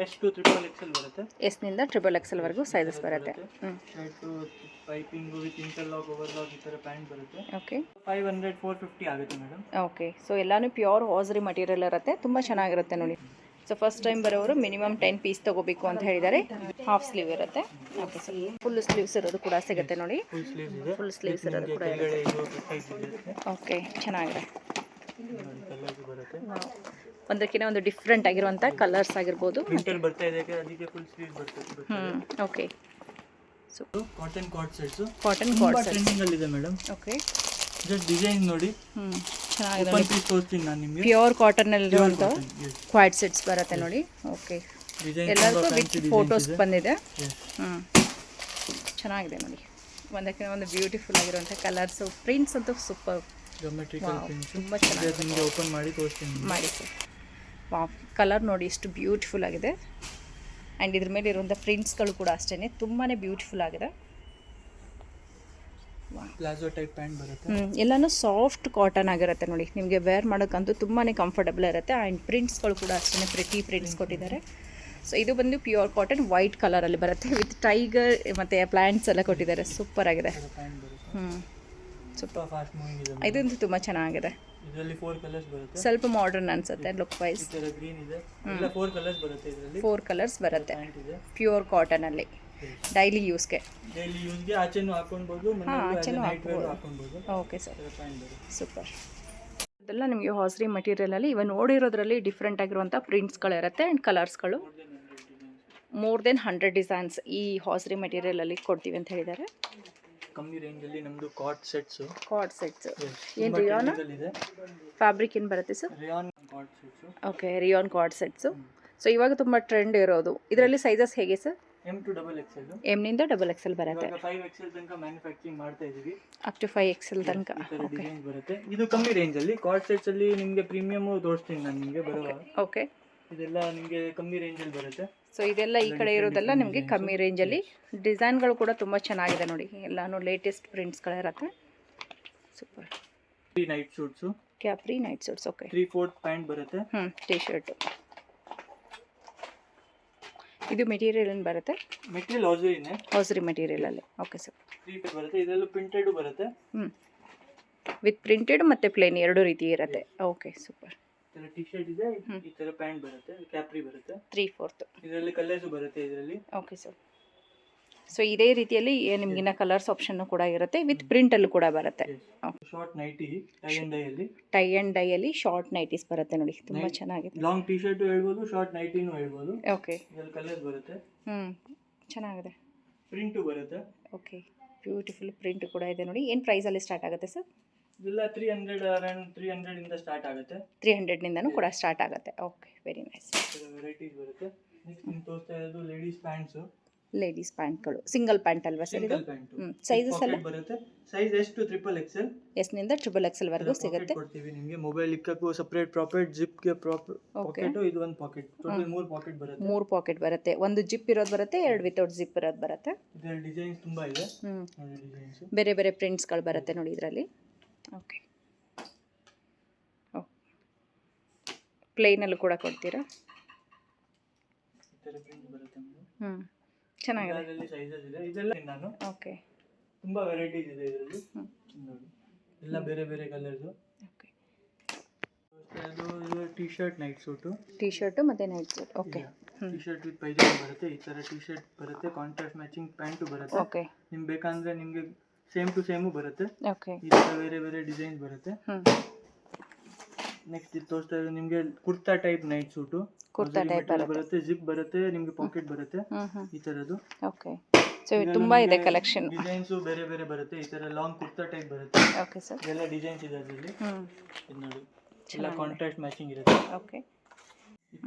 ಎಸ್ ಟು ಟ್ರಿಪಲ್ ಎಕ್ಸೆಲ್ ಬರುತ್ತೆ. ಎಸ್ನಿಂದ ಟ್ರಿಬಲ್ ಎಕ್ಸೆಲ್ವರೆಗೂ ಸೈಜಸ್ ಬರುತ್ತೆ. Shirt piping with interlock overlock ಈ ಥರ ಪ್ಯಾಂಟ್ ಬರುತ್ತೆ. Okay five hundred four fifty ಆಗುತ್ತೆ ಮೇಡಮ್ ಓಕೆ ಸೊ ಎಲ್ಲಾನು ಪ್ಯೂರ್ ಹೌಸರಿ ಮಟೀರಿಯಲ್ ಇರುತ್ತೆ. ತುಂಬ ಚೆನ್ನಾಗಿರುತ್ತೆ ನೋಡಿ. ಸೊ ಫಸ್ಟ್ ಟೈಮ್ ಬರೋರು ಮಿನಿಮಮ್ ಟೆನ್ ಪೀಸ್ ತಗೋಬೇಕು ಅಂತ ಹೇಳಿದ್ದಾರೆ. ಹಾಫ್ ಸ್ಲೀವ್ ಇರುತ್ತೆ. ಓಕೆ ಸರ್ ಫುಲ್ ಸ್ಲೀವ್ಸ್ ಇರೋದು ಕೂಡ ಸಿಗುತ್ತೆ ನೋಡಿ. ಫುಲ್ ಸ್ಲೀವ್ಸ್ ಇರೋದು ಕೂಡ ಓಕೆ ಚೆನ್ನಾಗಿದೆ. ಒಂದಕ್ಕಿಂತ ಒಂದು ಡಿಫ್ರೆಂಟ್ ಆಗಿರುವಂಥ ಕಲರ್ಸ್ ಆಗಿರ್ಬೋದು. ಹ್ಞೂ okay so cotton coord sets cotton coord sets trending ಅಲ್ಲಿ ಇದೆ ಮೇಡಮ್ ಓಕೆ ಜಸ್ಟ್ ಡಿಸೈನ್ ನೋಡಿ. ಓಪನ್ ಪೀಸ್ ತೋರಿಸ್ತೀನಿ ನಾನು ನಿಮಗೆ. ಪ್ಯೂರ್ ಕಾಟನಲ್ಲಿರುವಂಥ ಕ್ವಾಡ್ ಸೆಟ್ಸ್ ಬರುತ್ತೆ ನೋಡಿ. ಓಕೆ ಎಲ್ಲರಿಗೂ ವಿತ್ ಫೋಟೋಸ್ ಬಂದಿದೆ. ಹ್ಞೂ ಚೆನ್ನಾಗಿದೆ ನೋಡಿ. ಒಂದಕ್ಕಿಂತ ಒಂದು ಬ್ಯೂಟಿಫುಲ್ ಆಗಿರುವಂಥ ಕಲರ್ಸು ಪ್ರಿಂಟ್ಸ್ ಅಂತೂ ಸೂಪರ್ ತುಂಬ ಚೆನ್ನಾಗಿದೆ. ಓಪನ್ ಮಾಡಿ ತೋರಿಸ್ತೀನಿ ಮಾಡಿ ಸರ್. ವಾ ಕಲರ್ ನೋಡಿ ಎಷ್ಟು ಬ್ಯೂಟಿಫುಲ್ ಆಗಿದೆ. ಆ್ಯಂಡ್ ಇದ್ರ ಮೇಲೆ ಇರುವಂಥ ಪ್ರಿಂಟ್ಸ್ಗಳು ಕೂಡ ಅಷ್ಟೇ ತುಂಬಾ ಬ್ಯೂಟಿಫುಲ್ ಆಗಿದೆ. ಪ್ಲಾಜೋ ಟೈಪ್ ಪ್ಯಾಂಟ್ ಬರುತ್ತೆ? ಹ್ಞೂ ಎಲ್ಲನೂ ಸಾಫ್ಟ್ ಕಾಟನ್ ಆಗಿರುತ್ತೆ ನೋಡಿ. ನಿಮಗೆ ವೇರ್ ಮಾಡೋಕ್ಕಂತೂ ತುಂಬಾ ಕಂಫರ್ಟಬಲ್ ಇರುತ್ತೆ. ಆ್ಯಂಡ್ ಪ್ರಿಂಟ್ಸ್ಗಳು ಕೂಡ ಅಷ್ಟೇ ಪ್ರಿಟಿ ಪ್ರಿಂಟ್ಸ್ ಕೊಟ್ಟಿದ್ದಾರೆ. ಸೊ ಇದು ಬಂದು ಪ್ಯೂರ್ ಕಾಟನ್ ವೈಟ್ ಕಲರಲ್ಲಿ ಬರುತ್ತೆ. ವಿತ್ ಟೈಗರ್ ಮತ್ತು ಪ್ಲ್ಯಾಂಟ್ಸ್ ಎಲ್ಲ ಕೊಟ್ಟಿದ್ದಾರೆ. ಸೂಪರ್ ಆಗಿದೆ. ಹ್ಞೂ ಸ್ವಲ್ಪ ಫಾಸ್ಟ್ ಮೂವಿಂಗ್ ಇದೆ ಇದಂತೂ ತುಂಬ ಚೆನ್ನಾಗಿದೆ. ಇದರಲ್ಲಿ ಫೋರ್ ಕಲರ್ಸ್ ಬರುತ್ತೆ. ಸ್ವಲ್ಪ ಮಾಡರ್ನ್ ಅನ್ಸುತ್ತೆ ಲುಕ್ ವೈಸ್ ಗ್ರೀನ್ ಇದೆ. ಫೋರ್ ಕಲರ್ಸ್ ಬರುತ್ತೆ ಇದರಲ್ಲಿ. ಫೋರ್ ಕಲರ್ಸ್ ಬರುತ್ತೆ. ಪ್ಯೂರ್ ಕಾಟನಲ್ಲಿ ಡೈಲಿ ಯೂಸ್ಗೆ ಡೈಲಿ ಯೂಸ್ಗೆ ಆಚೆನೂ ಹಾಕೊಳ್ಬೋದು ಆಚೆನೂ ನೈಟ್ ವೇರ್ ಹಾಕೊಳ್ಬೋದು ಓಕೆ ಸರ್ ಸೂಪರ್ ಇದೆಲ್ಲ ನಿಮಗೆ ಹಾಸ್ರಿ ಮಟೀರಿಯಲಲ್ಲಿ ಇವಾಗ ನೋಡಿರೋದ್ರಲ್ಲಿ ಡಿಫ್ರೆಂಟ್ ಆಗಿರುವಂಥ ಪ್ರಿಂಟ್ಸ್ಗಳಿರುತ್ತೆ ಆ್ಯಂಡ್ ಕಲರ್ಸ್ಗಳು ಮೋರ್ ದೆನ್ ಹಂಡ್ರೆಡ್ ಡಿಸೈನ್ಸ್ ಈ ಹಾಸ್ರಿ ಮಟೀರಿಯಲಲ್ಲಿ ಕೊಡ್ತೀವಿ ಅಂತ ಹೇಳಿದ್ದಾರೆ. ಕಮ್ಮಿ ರೇಂಜ್ ಅಲ್ಲಿ ನಮ್ದು ಕಾಟ್ ಸೆಟ್ಸ್ ಕಾರ್ಡ್ ಸೆಟ್ಸ್ ಏನು ರಿಯಾನ್ ಫ್ಯಾಬ್ರಿಕ್ ಏನು ಬರುತ್ತೆ sir rayon coord sets okay rayon coord sets so ಇವಾಗ ತುಂಬ ಟ್ರೆಂಡ್ ಇರೋದು. ಇದರಲ್ಲಿ ಸೈಜಸ್ ಹೇಗೆ sir M to double XL ಎಮ್ನಿಂದ double XL ಬರುತ್ತೆ. ಫೈವ್ ಎಕ್ಸೆಲ್ ತನಕ ಮ್ಯಾನುಫ್ಯಾಕ್ಚರಿಂಗ್ ಮಾಡ್ತಾ ಇದೀವಿ. ಅಪ್ ಟು ಫೈವ್ ಎಕ್ಸೆಲ್ ತನಕ. ಈ ತರ ಓಕೆ ಡಿಸೈನ್ ಬರುತ್ತೆ. ಇದು ಕಮ್ಮಿ ರೇಂಜ್ ಅಲ್ಲಿ. ಕಾರ್ಡ್ ಸೆಟ್ಸ್ ಅಲ್ಲಿ ನಿಮಗೆ ಪ್ರೀಮಿಯಮ್ ತೋರಿಸ್ತೀನಿ ನಾನು ನಿಮಗೆ ಬರುವ ಓಕೆ ಇದೆಲ್ಲ ನಿಮಗೆ ಕಮ್ಮಿ ರೇಂಜ್ ಅಲ್ಲಿ ಬರುತ್ತೆ. ಸೊ ಇದೆಲ್ಲ ಈ ಕಡೆ ಇರೋದೆಲ್ಲ ನಿಮಗೆ ಕಮ್ಮಿ ರೇಂಜಲ್ಲಿ ಡಿಸೈನ್ಗಳು ಕೂಡ ತುಂಬ ಚೆನ್ನಾಗಿದೆ ನೋಡಿ. ಎಲ್ಲಾನು latest ಪ್ರಿಂಟ್ಸ್ಗಳಿರತ್ತೆ super three night suits capri night suits okay three fourth pant ಬರುತ್ತೆ. ಹ್ಞೂ ಟಿ ಶರ್ಟು ಇದು ಮೆಟೀರಿಯಲ್ ಏನು ಬರುತ್ತೆ? ಮೆಟೀರಿಯಲ್ ಹೌಸ್ರಿನೇ ಹೌಸ್ರಿ ಮೆಟೀರಿಯಲಲ್ಲಿ ಓಕೆ ಸರ್ ತ್ರೀ ಬರುತ್ತೆ. ಇದರಲ್ಲೂ ಪ್ರಿಂಟೆಡ್ ಬರುತ್ತೆ. ಹ್ಞೂ ವಿತ್ ಪ್ರಿಂಟೆಡ್ ಮತ್ತು ಪ್ಲೇನ್ ಎರಡು ರೀತಿ ಇರುತ್ತೆ. ಓಕೆ ಸೂಪರ್ ತರ ಟಿ ಶರ್ಟ್ ಇದೆ. ಈ ತರ ಪ್ಯಾಂಟ್ ಬರುತ್ತೆ. ಕ್ಯಾಪ್ರಿ ಬರುತ್ತೆ. ತ್ರೀ ಫೋರ್ತ್ ಇದರಲ್ಲಿ ಕಲರ್ಸ್ ಬರುತ್ತೆ ಇದರಲ್ಲಿ. ಓಕೆ ಸರ್ ಸೊ ಇದೇ ರೀತಿಯಲ್ಲಿ ನಿಮ್ಗಿನ್ನ ಕಲರ್ಸ್ ಆಪ್ಷನ್ನು ಕೂಡ ಇರುತ್ತೆ. ವಿತ್ ಪ್ರಿಂಟಲ್ಲೂ ಕೂಡ ಬರುತ್ತೆ. Short nighty tie and dye ಅಲ್ಲಿ? ಟೈ ಆ್ಯಂಡ್ ಡೈಯಲ್ಲಿ ಶಾರ್ಟ್ ನೈಟೀಸ್ ಬರುತ್ತೆ ನೋಡಿ. ತುಂಬ ಚೆನ್ನಾಗಿದೆ. ಲಾಂಗ್ ಟಿ ಶರ್ಟ್ ಹೇಳ್ಬೋದು ಶಾರ್ಟ್ ನೈಟಿನೂ ಹೇಳ್ಬೋದು. ಓಕೆ ಕಲರ್ಸ್ ಬರುತ್ತೆ. ಹ್ಞೂ ಚೆನ್ನಾಗಿದೆ. ಪ್ರಿಂಟು ಬರುತ್ತೆ. ಓಕೆ ಬ್ಯೂಟಿಫುಲ್ ಪ್ರಿಂಟ್ ಕೂಡ ಇದೆ ನೋಡಿ. ಏನು ಪ್ರೈಸಲ್ಲಿ ಸ್ಟಾರ್ಟ್ ಆಗುತ್ತೆ ಸರ್ ಇದೆಲ್ಲ three hundred around three hundred ಇಂದ ಸ್ಟಾರ್ಟ್ ಆಗುತ್ತೆ. ತ್ರೀ ಹಂಡ್ರೆಡ್ನಿಂದನೂ ಕೂಡ ಸ್ಟಾರ್ಟ್ ಆಗುತ್ತೆ. ಓಕೆ ವೆರಿ ನೈಸ್ ವೆರೈಟೀಸ್ ಬರುತ್ತೆ. ನೆಕ್ಸ್ಟ್ ನಿಮ್ಗೆ ತೋರಿಸ್ತಾ ಇರೋದು ಲೇಡೀಸ್ ಪ್ಯಾಂಟ್ಸು ಲೇಡೀಸ್ ಪ್ಯಾಂಟ್ಗಳು ಸಿಂಗಲ್ ಪ್ಯಾಂಟ್ ಅಲ್ವಾ ಸರ್ ಇದು? ಹ್ಞೂ ಸೈಜಸ್ ಎಲ್ಲ ಬರುತ್ತೆ. ಸೈಜ್ ಎಷ್ಟು ಟ್ರಿಪಲ್ ಎಕ್ಸೆಲ್ ಎಸ್ನಿಂದ ಟ್ರಿಪಲ್ ಎಕ್ಸೆಲ್ ವರೆಗೂ ಸಿಗುತ್ತೆ. ಕೊಡ್ತೀವಿ ನಿಮಗೆ. ಮೊಬೈಲ್ ಇಕ್ಕಕ್ಕೂ ಸಪ್ರೇಟ್ ಪ್ರಾಪೆಟ್ ಪ್ರಾಪರ್ ಓಕೆ ಪಾಕೆಟ್ ಇದು ಒಂದು ಪಾಕೆಟ್ ಟೋಟಲ್ ಮೂರು ಪಾಕೆಟ್ ಬರುತ್ತೆ. ಮೂರು ಪಾಕೆಟ್ ಬರುತ್ತೆ. ಒಂದು ಜಿಪ್ ಇರೋದು ಬರುತ್ತೆ ಎರಡು ವಿತೌಟ್ ಜಿಪ್ ಇರೋದು ಬರುತ್ತೆ. ಇದರಲ್ಲಿ ಡಿಸೈನ್ಸ್ ತುಂಬಾ ಇದೆ. ಬೇರೆ ಬೇರೆ ಬೇರೆ ಪ್ರಿಂಟ್ಸ್ಗಳು ಬರುತ್ತೆ ನೋಡಿ ಇದರಲ್ಲಿ. ಓಕೆ ಪ್ಲೇನಲ್ಲೂ ಕೂಡ ಕೊಡ್ತೀರಾ? ಹ್ಮ್. ಹ್ಞೂ ಚೆನ್ನಾಗಿದೆ. ಸೈಜಸ್ ಇದೆ. ಇದೆಲ್ಲ ನಾನು. ಓಕೆ ತುಂಬಾ ವೆರೈಟೀಸ್ ಇದೆ ಇದರಲ್ಲಿ. ನೋಡಿ. ಎಲ್ಲ ಬೇರೆ ಬೇರೆ ಕಲರ್ದು ಓಕೆ ಇದು T shirt night suit T shirt ಮತ್ತೆ night suit okay T shirt with pyjama ಬರುತ್ತೆ. ಈ ತರ ಟಿ ಶರ್ಟ್ ಬರುತ್ತೆ ಕಾಂಟ್ರಾಸ್ಟ್ ಮ್ಯಾಚಿಂಗ್ ಪ್ಯಾಂಟು ಬರುತ್ತೆ. ಓಕೆ ನಿಮ್ಗೆ ಬೇಕಂದ್ರೆ ನಿಮಗೆ ಸೇಮ್ ಟು ಸೇಮು ಬರುತ್ತೆ. ಓಕೆ ಈ ತರ ಬೇರೆ ಬೇರೆ ಡಿಸೈನ್ಸ್ ಬರುತ್ತೆ. ನೆಕ್ಸ್ಟ್ ಇದು ತೋರಿಸ್ತಾ ಇರೋದು ನಿಮಗೆ kurta type night suit kurta type ಬರುತ್ತೆ ಬರುತ್ತೆ ಜಿಪ್ ಬರುತ್ತೆ ನಿಮ್ಗೆ ಪಾಕೆಟ್ ಬರುತ್ತೆ ಈ ತರದ್ದು. ಓಕೆ ಸೊ ಇದು ತುಂಬ ಇದೆ ಕಲೆಕ್ಷನ್ ಡಿಸೈನ್ಸ್ ಬೇರೆ ಬೇರೆ ಬರುತ್ತೆ ಈ ತರ ಲಾಂಗ್ ಕುರ್ತಾ ಟೈಪ್ ಬರುತ್ತೆ. ಓಕೆ ಸರ್ ಎಲ್ಲ ಡಿಸೈನ್ಸ್ ಇದೆ ಅದರಲ್ಲಿ. ಇದು ನೋಡಿ. ಎಲ್ಲ ಕಾಂಟ್ರಾಸ್ಟ್ ಮ್ಯಾಚಿಂಗ್ ಇರುತ್ತೆ. ಓಕೆ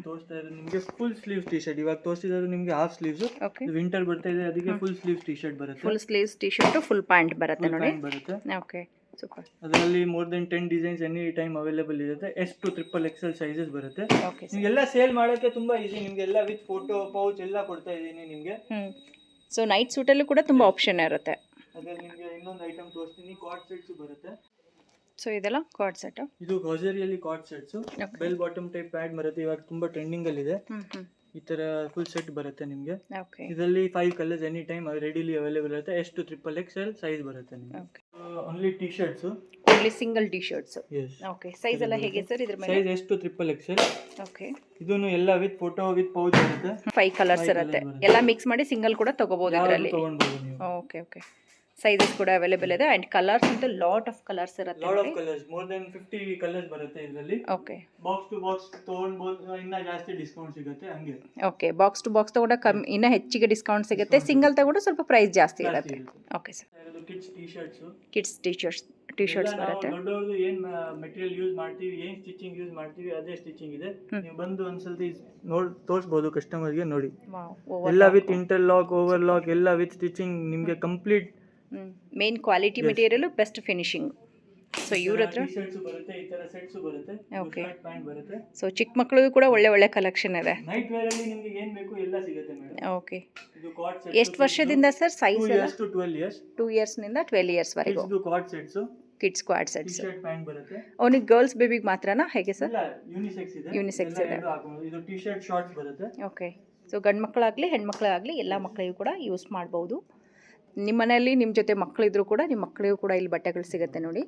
ತೋರಿಸ್ತಾ ಇರೋದು ನಿಮಗೆ ಫುಲ್ ಸ್ಲೀವ್ ಟಿ ಶರ್ಟ್ ಇವಾಗ ತೋರಿಸಿದ್ರು ನಿಮಗೆ ಹಾಫ್ ಸ್ಲೀವ್ಸ್ ಓಕೆ ವಿಂಟರ್ ಬರ್ತಾ ಇದೆ ಅದಕ್ಕೆ ಫುಲ್ ಸ್ಲೀವ್ ಟಿ ಶರ್ಟ್ ಬರುತ್ತೆ. Full sleeves T shirt full pant ಬರುತ್ತೆ ನೋಡಿ. ಪ್ಯಾಂಟ್ ಬರುತ್ತೆ. ಓಕೆ ಸೂಪರ್ ಅದರಲ್ಲಿ more than ten designs any time available ಇರುತ್ತೆ. S to triple X L sizes ಬರುತ್ತೆ. ಓಕೆ ಸರ್ ಸೇಲ್ ಮಾಡೋಕ್ಕೆ ತುಂಬಾ ಈಸಿ ನಿಮಗೆಲ್ಲ ವಿತ್ ಫೋಟೋ ಪೌಚ್ ಎಲ್ಲ ಕೊಡ್ತಾ ಇದ್ದೀನಿ ನಿಮಗೆ. ಹ್ಞೂ ಸೊ ನೈಟ್ ಸೂಟಲ್ಲೂ ಕೂಡ ತುಂಬಾ ಆಪ್ಷನ್ ಇರುತ್ತೆ. ಅದ್ರಲ್ಲಿ ನಿಮಗೆ ಇನ್ನೊಂದು ಐಟಮ್ ತೋರಿಸ್ತೀನಿ. ಕಾರ್ಡ್ ಸೆಟ್ಸ್ ಬರುತ್ತೆ. ಸೊ ಇದೆಲ್ಲ ಕಾರ್ಡ್ ಸೆಟ್ ಇದು ಗಾಜರಿಯಲ್ಲಿ coord sets bell bottom type pad ಬರುತ್ತೆ. ಇವಾಗ ತುಂಬಾ ಟ್ರೆಂಡಿಂಗ್ ಅಲ್ಲಿ ಇದೆ. ಈ ತರ ಫುಲ್ ಸೆಟ್ ಬರುತ್ತೆ ನಿಮಗೆ. ಓಕೆ ಇದರಲ್ಲಿ five colours any time readily available ಇರುತ್ತೆ. ಎಷ್ಟು ಟ್ರಿಪಲ್ ಎಕ್ಸೆಲ್ ಸೈಜ್ ಬರುತ್ತೆ ನಿಮಗೆ. Okay only T shirts only single T shirts okay size ಎಲ್ಲ ಹೇಗೆ ಸರ್ ಇದ್ರ ಮೇಲೆ? ಸೈಜ್ ಎಷ್ಟು ಟ್ರಿಪಲ್ ಎಕ್ಸೆಲ್ ಓಕೆ ಇದನ್ನು ಎಲ್ಲ ವಿತ್ ಫೋಟೋ ವಿತ್ ಪೌಚ್ ಇರುತ್ತೆ ಫೈವ್ ಕಲರ್ಸ್ ಇರುತ್ತೆ. ಎಲ್ಲ ಮಿಕ್ಸ್ ಮಾಡಿ ಸಿಂಗಲ್ ಕೂಡ ತಗೋಬಹುದು ಇದರಲ್ಲಿ. ಓಕೆ ಓಕೆ ಸೈಜಸ್ ಕೂಡ ಅವೈಲೇಬಲ್ ಇದೆ. ಅಂಡ್ ಕಲರ್ಸ್ ಅಂತೂ ಲಾಟ್ ಆಫ್ ಕಲರ್ಸ್ ಇರುತ್ತೆ lot of colours more than fifty colours ಬರುತ್ತೆ ಇದರಲ್ಲಿ. ಓಕೆ ಬಾಕ್ಸ್ ಟು ಬಾಕ್ಸ್ ತಗೊಂಡ್ಬೋದು ಇನ್ನ ಜಾಸ್ತಿ ಡಿಸ್ಕೌಂಟ್ ಸಿಗುತ್ತೆ ಹಂಗೆ. ಓಕೆ ಬಾಕ್ಸ್ ಟು ಬಾಕ್ಸ್ ತಗೊಂಡ ಕಮ್ಮಿ ಇನ್ನ ಹೆಚ್ಚಿಗೆ ಡಿಸ್ಕೌಂಟ್ ಸಿಗುತ್ತೆ. ಸಿಂಗಲ್ ತಗೊಂಡು ಸ್ವಲ್ಪ ಪ್ರೈಸ್ ಜಾಸ್ತಿ ಇರುತ್ತೆ. Okay sir kids T shirts kids T shirts T shirts ಬರುತ್ತೆ. ದೊಡ್ಡವ್ರದ್ದು ಏನು ಮೆಟೀರಿಯಲ್ ಯೂಸ್ ಮಾಡ್ತೀವಿ ಏನು ಸ್ಟಿಚಿಂಗ್ ಯೂಸ್ ಮಾಡ್ತೀವಿ ಅದೇ ಸ್ಟಿಚಿಂಗ್ ಇದೆ. ನೀವು ಬಂದು ಒಂದ್ಸಲ್ತಿ ನೋಡ್ ತೋರಿಸ್ಬೋದು ಕಸ್ಟಮರ್ಗೆ ನೋಡಿ. ಎಲ್ಲ ವಿತ್ ಇಂಟರ್ಲಾಕ್ ಓವರ್ಲಾಕ್ ಎಲ್ಲ ವಿತ್ ಸ್ಟಿಚಿಂಗ್ ನಿಮಗೆ complete main quality material best finishing so ಇವ್ರ ಹತ್ರ ಓಕೆ ಸೊ ಚಿಕ್ಕ ಮಕ್ಕಳಿಗೂ ಕೂಡ ಒಳ್ಳೆ ಒಳ್ಳೆ ಕಲೆಕ್ಷನ್ ಇದೆ. ಓಕೆ ಎಷ್ಟು ವರ್ಷದಿಂದ sir size years to years ಇಯರ್ಸ್ನಿಂದ twelve card sets kids quad sets ಅವ್ನಿಗೆ ಗರ್ಲ್ಸ್ ಬೇಬಿಗೆ ಮಾತ್ರನಾ? ಹೇಗೆ ಸರ್ ಯೂನಿಸೆಕ್ಸ್ ಇದೆ. ಓಕೆ ಸೊ ಗಂಡು ಮಕ್ಕಳಾಗಲಿ ಹೆಣ್ಮಕ್ಳಾಗಲಿ ಎಲ್ಲ ಮಕ್ಕಳಿಗೂ ಕೂಡ ಯೂಸ್ ಮಾಡ್ಬೋದು. ನಿಮ್ಮ ಮನೆಯಲ್ಲಿ ನಿಮ್ಮ ಜೊತೆ ಮಕ್ಕಳಿದ್ರು ಕೂಡ ನಿಮ್ಮ ಮಕ್ಕಳಿಗೂ ಕೂಡ ಇಲ್ಲಿ ಬಟ್ಟೆಗಳು ಸಿಗುತ್ತೆ ನೋಡಿ.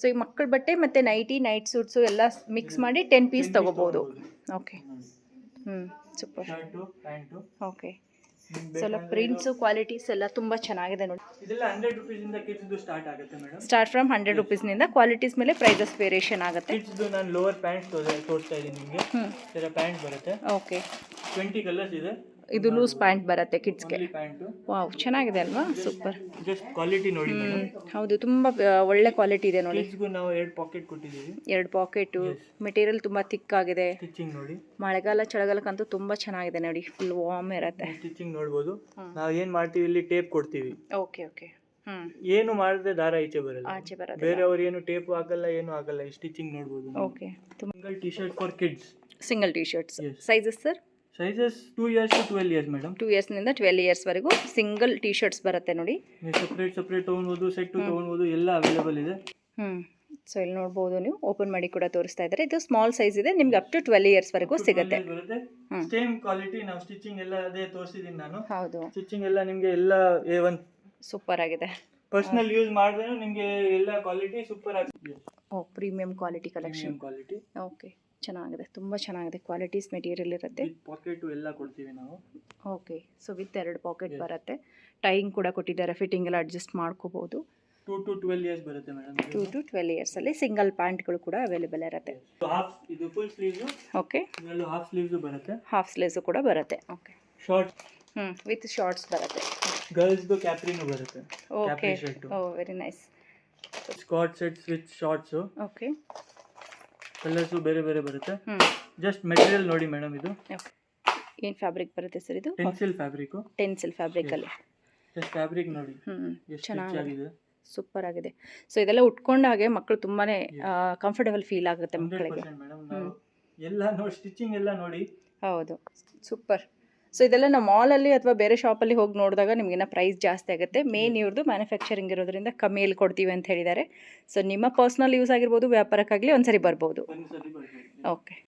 ಸೊ ಈ ಮಕ್ಕಳ ಬಟ್ಟೆ ಮತ್ತು ನೈಟಿ ನೈಟ್ ಸೂಟ್ಸು ಎಲ್ಲ ಮಿಕ್ಸ್ ಮಾಡಿ ಟೆನ್ ಪೀಸ್ ತೊಗೋಬೋದು. ಓಕೆ ಹ್ಞೂ ಸೂಪರ್ ಓಕೆ ಸ್ವಲ್ಪ ಪ್ರಿಂಟ್ಸು ಕ್ವಾಲಿಟೀಸ್ ಎಲ್ಲ ತುಂಬ ಚೆನ್ನಾಗಿದೆ ನೋಡಿ. ಸ್ಟಾರ್ಟ್ ಫ್ರಮ್ ಹಂಡ್ರೆಡ್ ರುಪೀಸ್ನಿಂದ ಕ್ವಾಲಿಟೀಸ್ ಮೇಲೆ ಪ್ರೈಸಸ್ ವೇರಿಯೇಷನ್ ಆಗುತ್ತೆ. ನಾನು ಲೋವರ್ ಪ್ಯಾಂಟ್ ತೋರಿಸ್ತಾ ಇದ್ದೀನಿ ನಿಮಗೆ. ಇದರ ಪ್ಯಾಂಟ್ ಬರುತ್ತೆ. ಓಕೆ ಟ್ವೆಂಟಿ ಕಲರ್ಸ್ ಇದೆ. ಇದು ಲೂಸ್ ಪ್ಯಾಂಟ್ ಬರುತ್ತೆ ಕಿಡ್ಸ್ಗೆ ವಾವ್ ಚೆನ್ನಾಗಿದೆ ಅಲ್ವಾ? ಸೂಪರ್ ಕ್ವಾಲಿಟಿ ನೋಡಿ ಹೌದು ತುಂಬ ಒಳ್ಳೆ ಕ್ವಾಲಿಟಿ ಇದೆ ನೋಡಿ. ನಾವು ಎರಡು ಪಾಕೆಟ್ ಕೊಟ್ಟಿದ್ದೀವಿ. ಎರಡು ಪಾಕೆಟು ಮೆಟೀರಿಯಲ್ ತುಂಬ ಥಿಕ್ ಆಗಿದೆ. ಸ್ಟಿಚಿಂಗ್ ನೋಡಿ. ಮಳೆಗಾಲ ಚಳಿಗಾಲಕ್ಕಂತೂ ತುಂಬಾ ಚೆನ್ನಾಗಿದೆ ನೋಡಿ. ಫುಲ್ ವಾರ್ಮ್ ಇರುತ್ತೆ. ಸ್ಟಿಚಿಂಗ್ ನೋಡ್ಬೋದು. ನಾವು ಏನು ಮಾಡ್ತೀವಿ ಇಲ್ಲಿ ಟೇಪ್ ಕೊಡ್ತೀವಿ. ಓಕೆ ಓಕೆ ಏನು ಮಾಡಿದ್ರೆ ದಾರ ಈಚೆ ಬರಲ್ಲ ಆಚೆ ಬೇರೆ ಬೇರೆಯವ್ರು ಏನು ಟೇಪ್ ಆಗಲ್ಲ ಏನು ಆಗಲ್ಲ ಸ್ಟಿಚಿಂಗ್ ನೋಡ್ಬೋದು okay single T shirt for kids single T shirts. Sizes sir sizes two years to twelve years madam two ಇಯರ್ಸ್ನಿಂದ twelve ಇಯರ್ಸ್ವರೆಗೂ ಸಿಂಗಲ್ ಟಿ ಶರ್ಟ್ಸ್ ಬರುತ್ತೆ ನೋಡಿ. ನೀವು ಸಪ್ರೇಟ್ ಸಪ್ರೇಟ್ ತೊಗೊಬೋದು ಸೆಟ್ ತೊಗೊಬೋದು ಎಲ್ಲ ಅವೈಲೇಬಲ್ ಇದೆ. ಹ್ಞೂ ಸೊ ಇಲ್ಲಿ ನೋಡ್ಬೋದು ನೀವು ಓಪನ್ ಮಾಡಿ ಕೂಡ ತೋರಿಸ್ತಾ ಇದ್ದಾರೆ. ಇದು ಸ್ಮಾಲ್ ಸೈಜ್ ಇದೆ ನಿಮ್ಗೆ ಅಪ್ ಟು ಟ್ವೆಲ್ ಇಯರ್ಸ್ವರೆಗೂ ಸಿಗುತ್ತೆ. ಬರುತ್ತೆ. ಸೇಮ್ ಕ್ವಾಲಿಟಿ ನಾವು ಸ್ಟಿಚಿಂಗ್ ಎಲ್ಲ ಅದೇ ತೋರಿಸಿದ್ದೀನಿ ನಾನು. ಹೌದು. ಸ್ಟಿಚಿಂಗ್ ಎಲ್ಲ ನಿಮಗೆ ಎಲ್ಲ ಎ ಒನ್ ಸೂಪರ್ ಆಗಿದೆ. ಪರ್ಸನಲ್ ಯೂಸ್ ಮಾಡಿದ್ರೆ ನಿಮಗೆ ಎಲ್ಲ ಕ್ವಾಲಿಟಿ ಸೂಪರ್ ಆಗಿದೆ ಓ premium quality collection quality okay ಚೆನ್ನಾಗಿದೆ ತುಂಬ ಚೆನ್ನಾಗಿದೆ. ಕ್ವಾಲಿಟೀಸ್ ಮೆಟೀರಿಯಲ್ ಇರುತ್ತೆ. ಪಾಕೆಟು ಎಲ್ಲ ಕೊಡ್ತೀವಿ ನಾವು. ಓಕೆ ಸೊ ವಿತ್ ಎರಡು ಪಾಕೆಟ್ ಬರುತ್ತೆ. ಟೈಯಿಂಗ್ ಕೂಡ ಕೊಟ್ಟಿದ್ದಾರೆ ಫಿಟ್ಟಿಂಗ್ ಎಲ್ಲ ಅಡ್ಜಸ್ಟ್ ಮಾಡ್ಕೋಬೋದು. ಟೂ ಟು ಟ್ವೆಲ್ ಇಯರ್ಸ್ ಬರುತ್ತೆ ಟೂ ಮೇಡಮ್ ಟು ಟ್ವೆಲ್ ಇಯರ್ಸಲ್ಲಿ ಸಿಂಗಲ್ ಪ್ಯಾಂಟ್ಗಳು ಕೂಡ ಅವೈಲೇಬಲ್ ಇರುತ್ತೆ. ಹಾಫ್ ಇದು ಫುಲ್ ಸ್ಲೀವ್ಸು ಓಕೆ ಇದರಲ್ಲೂ ಹಾಫ್ ಸ್ಲೀವ್ಸು ಬರುತ್ತೆ? ಹಾಫ್ ಸ್ಲೀವ್ಸು ಕೂಡ ಬರುತ್ತೆ. ಓಕೆ ಶಾರ್ಟ್ ಹ್ಞೂ ವಿತ್ ಶಾರ್ಟ್ಸ್ ಬರುತ್ತೆ. ಗರ್ಲ್ಸ್ದು ಕ್ಯಾಪ್ರಿನೂ ಬರುತ್ತೆ. Okay oh very nice skort sets with shorts okay colours ಬೇರೆ ಬೇರೆ ಬರುತ್ತೆ. ಜಸ್ಟ್ ಮೆಟೀರಿಯಲ್ ನೋಡಿ ಮೇಡಮ್ ಇದು. ಏನು ಫ್ಯಾಬ್ರಿಕ್ ಬರುತ್ತೆ ಸರ್ ಇದು? ಟೆನ್ಸಿಲ್ ಫ್ಯಾಬ್ರಿಕ್ ಟೆನ್ಸಿಲ್ ಫ್ಯಾಬ್ರಿಕಲ್ಲಿ ಜಸ್ಟ್ ಫ್ಯಾಬ್ರಿಕ್ ನೋಡಿ. ಚೆನ್ನಾಗಿದೆ. ಸೂಪರ್ ಆಗಿದೆ. ಸೊ ಇದೆಲ್ಲ ಉಟ್ಕೊಂಡಾಗೆ ಮಕ್ಕಳು ತುಂಬಾನೇ ಕಂಫರ್ಟಬಲ್ ಫೀಲ್ ಆಗುತ್ತೆ ಮಕ್ಕಳಿಗೆ. ಎಲ್ಲ ನೋಡಿ ಸ್ಟಿಚಿಂಗ್ ಎಲ್ಲ ನೋಡಿ. ಹೌದು. ಸೂಪರ್ ಸೊ ಇದೆಲ್ಲ ನಾವು ಮಾಲಲ್ಲಿ ಅಥವಾ ಬೇರೆ ಶಾಪಲ್ಲಿ ಹೋಗಿ ನೋಡಿದಾಗ ನಿಮಗಿನ್ನ ಪ್ರೈಸ್ ಜಾಸ್ತಿ ಆಗುತ್ತೆ. ಮೇನ್ ಇವ್ರದ್ದು ಮ್ಯಾನುಫ್ಯಾಕ್ಚರಿಂಗ್ ಇರೋದ್ರಿಂದ ಕಮ್ಮಿಯಲ್ಲಿ ಕೊಡ್ತೀವಿ ಅಂತ ಹೇಳಿದ್ದಾರೆ. ಸೊ ನಿಮ್ಮ ಪರ್ಸ್ನಲ್ ಯೂಸ್ ಆಗಿರ್ಬೋದು ವ್ಯಾಪಾರಕ್ಕಾಗಲಿ ಒಂದ್ಸರಿ ಬರ್ಬೋದು. ಒಂದ್ಸರಿ ಬರ್ಬೋದು. ಓಕೆ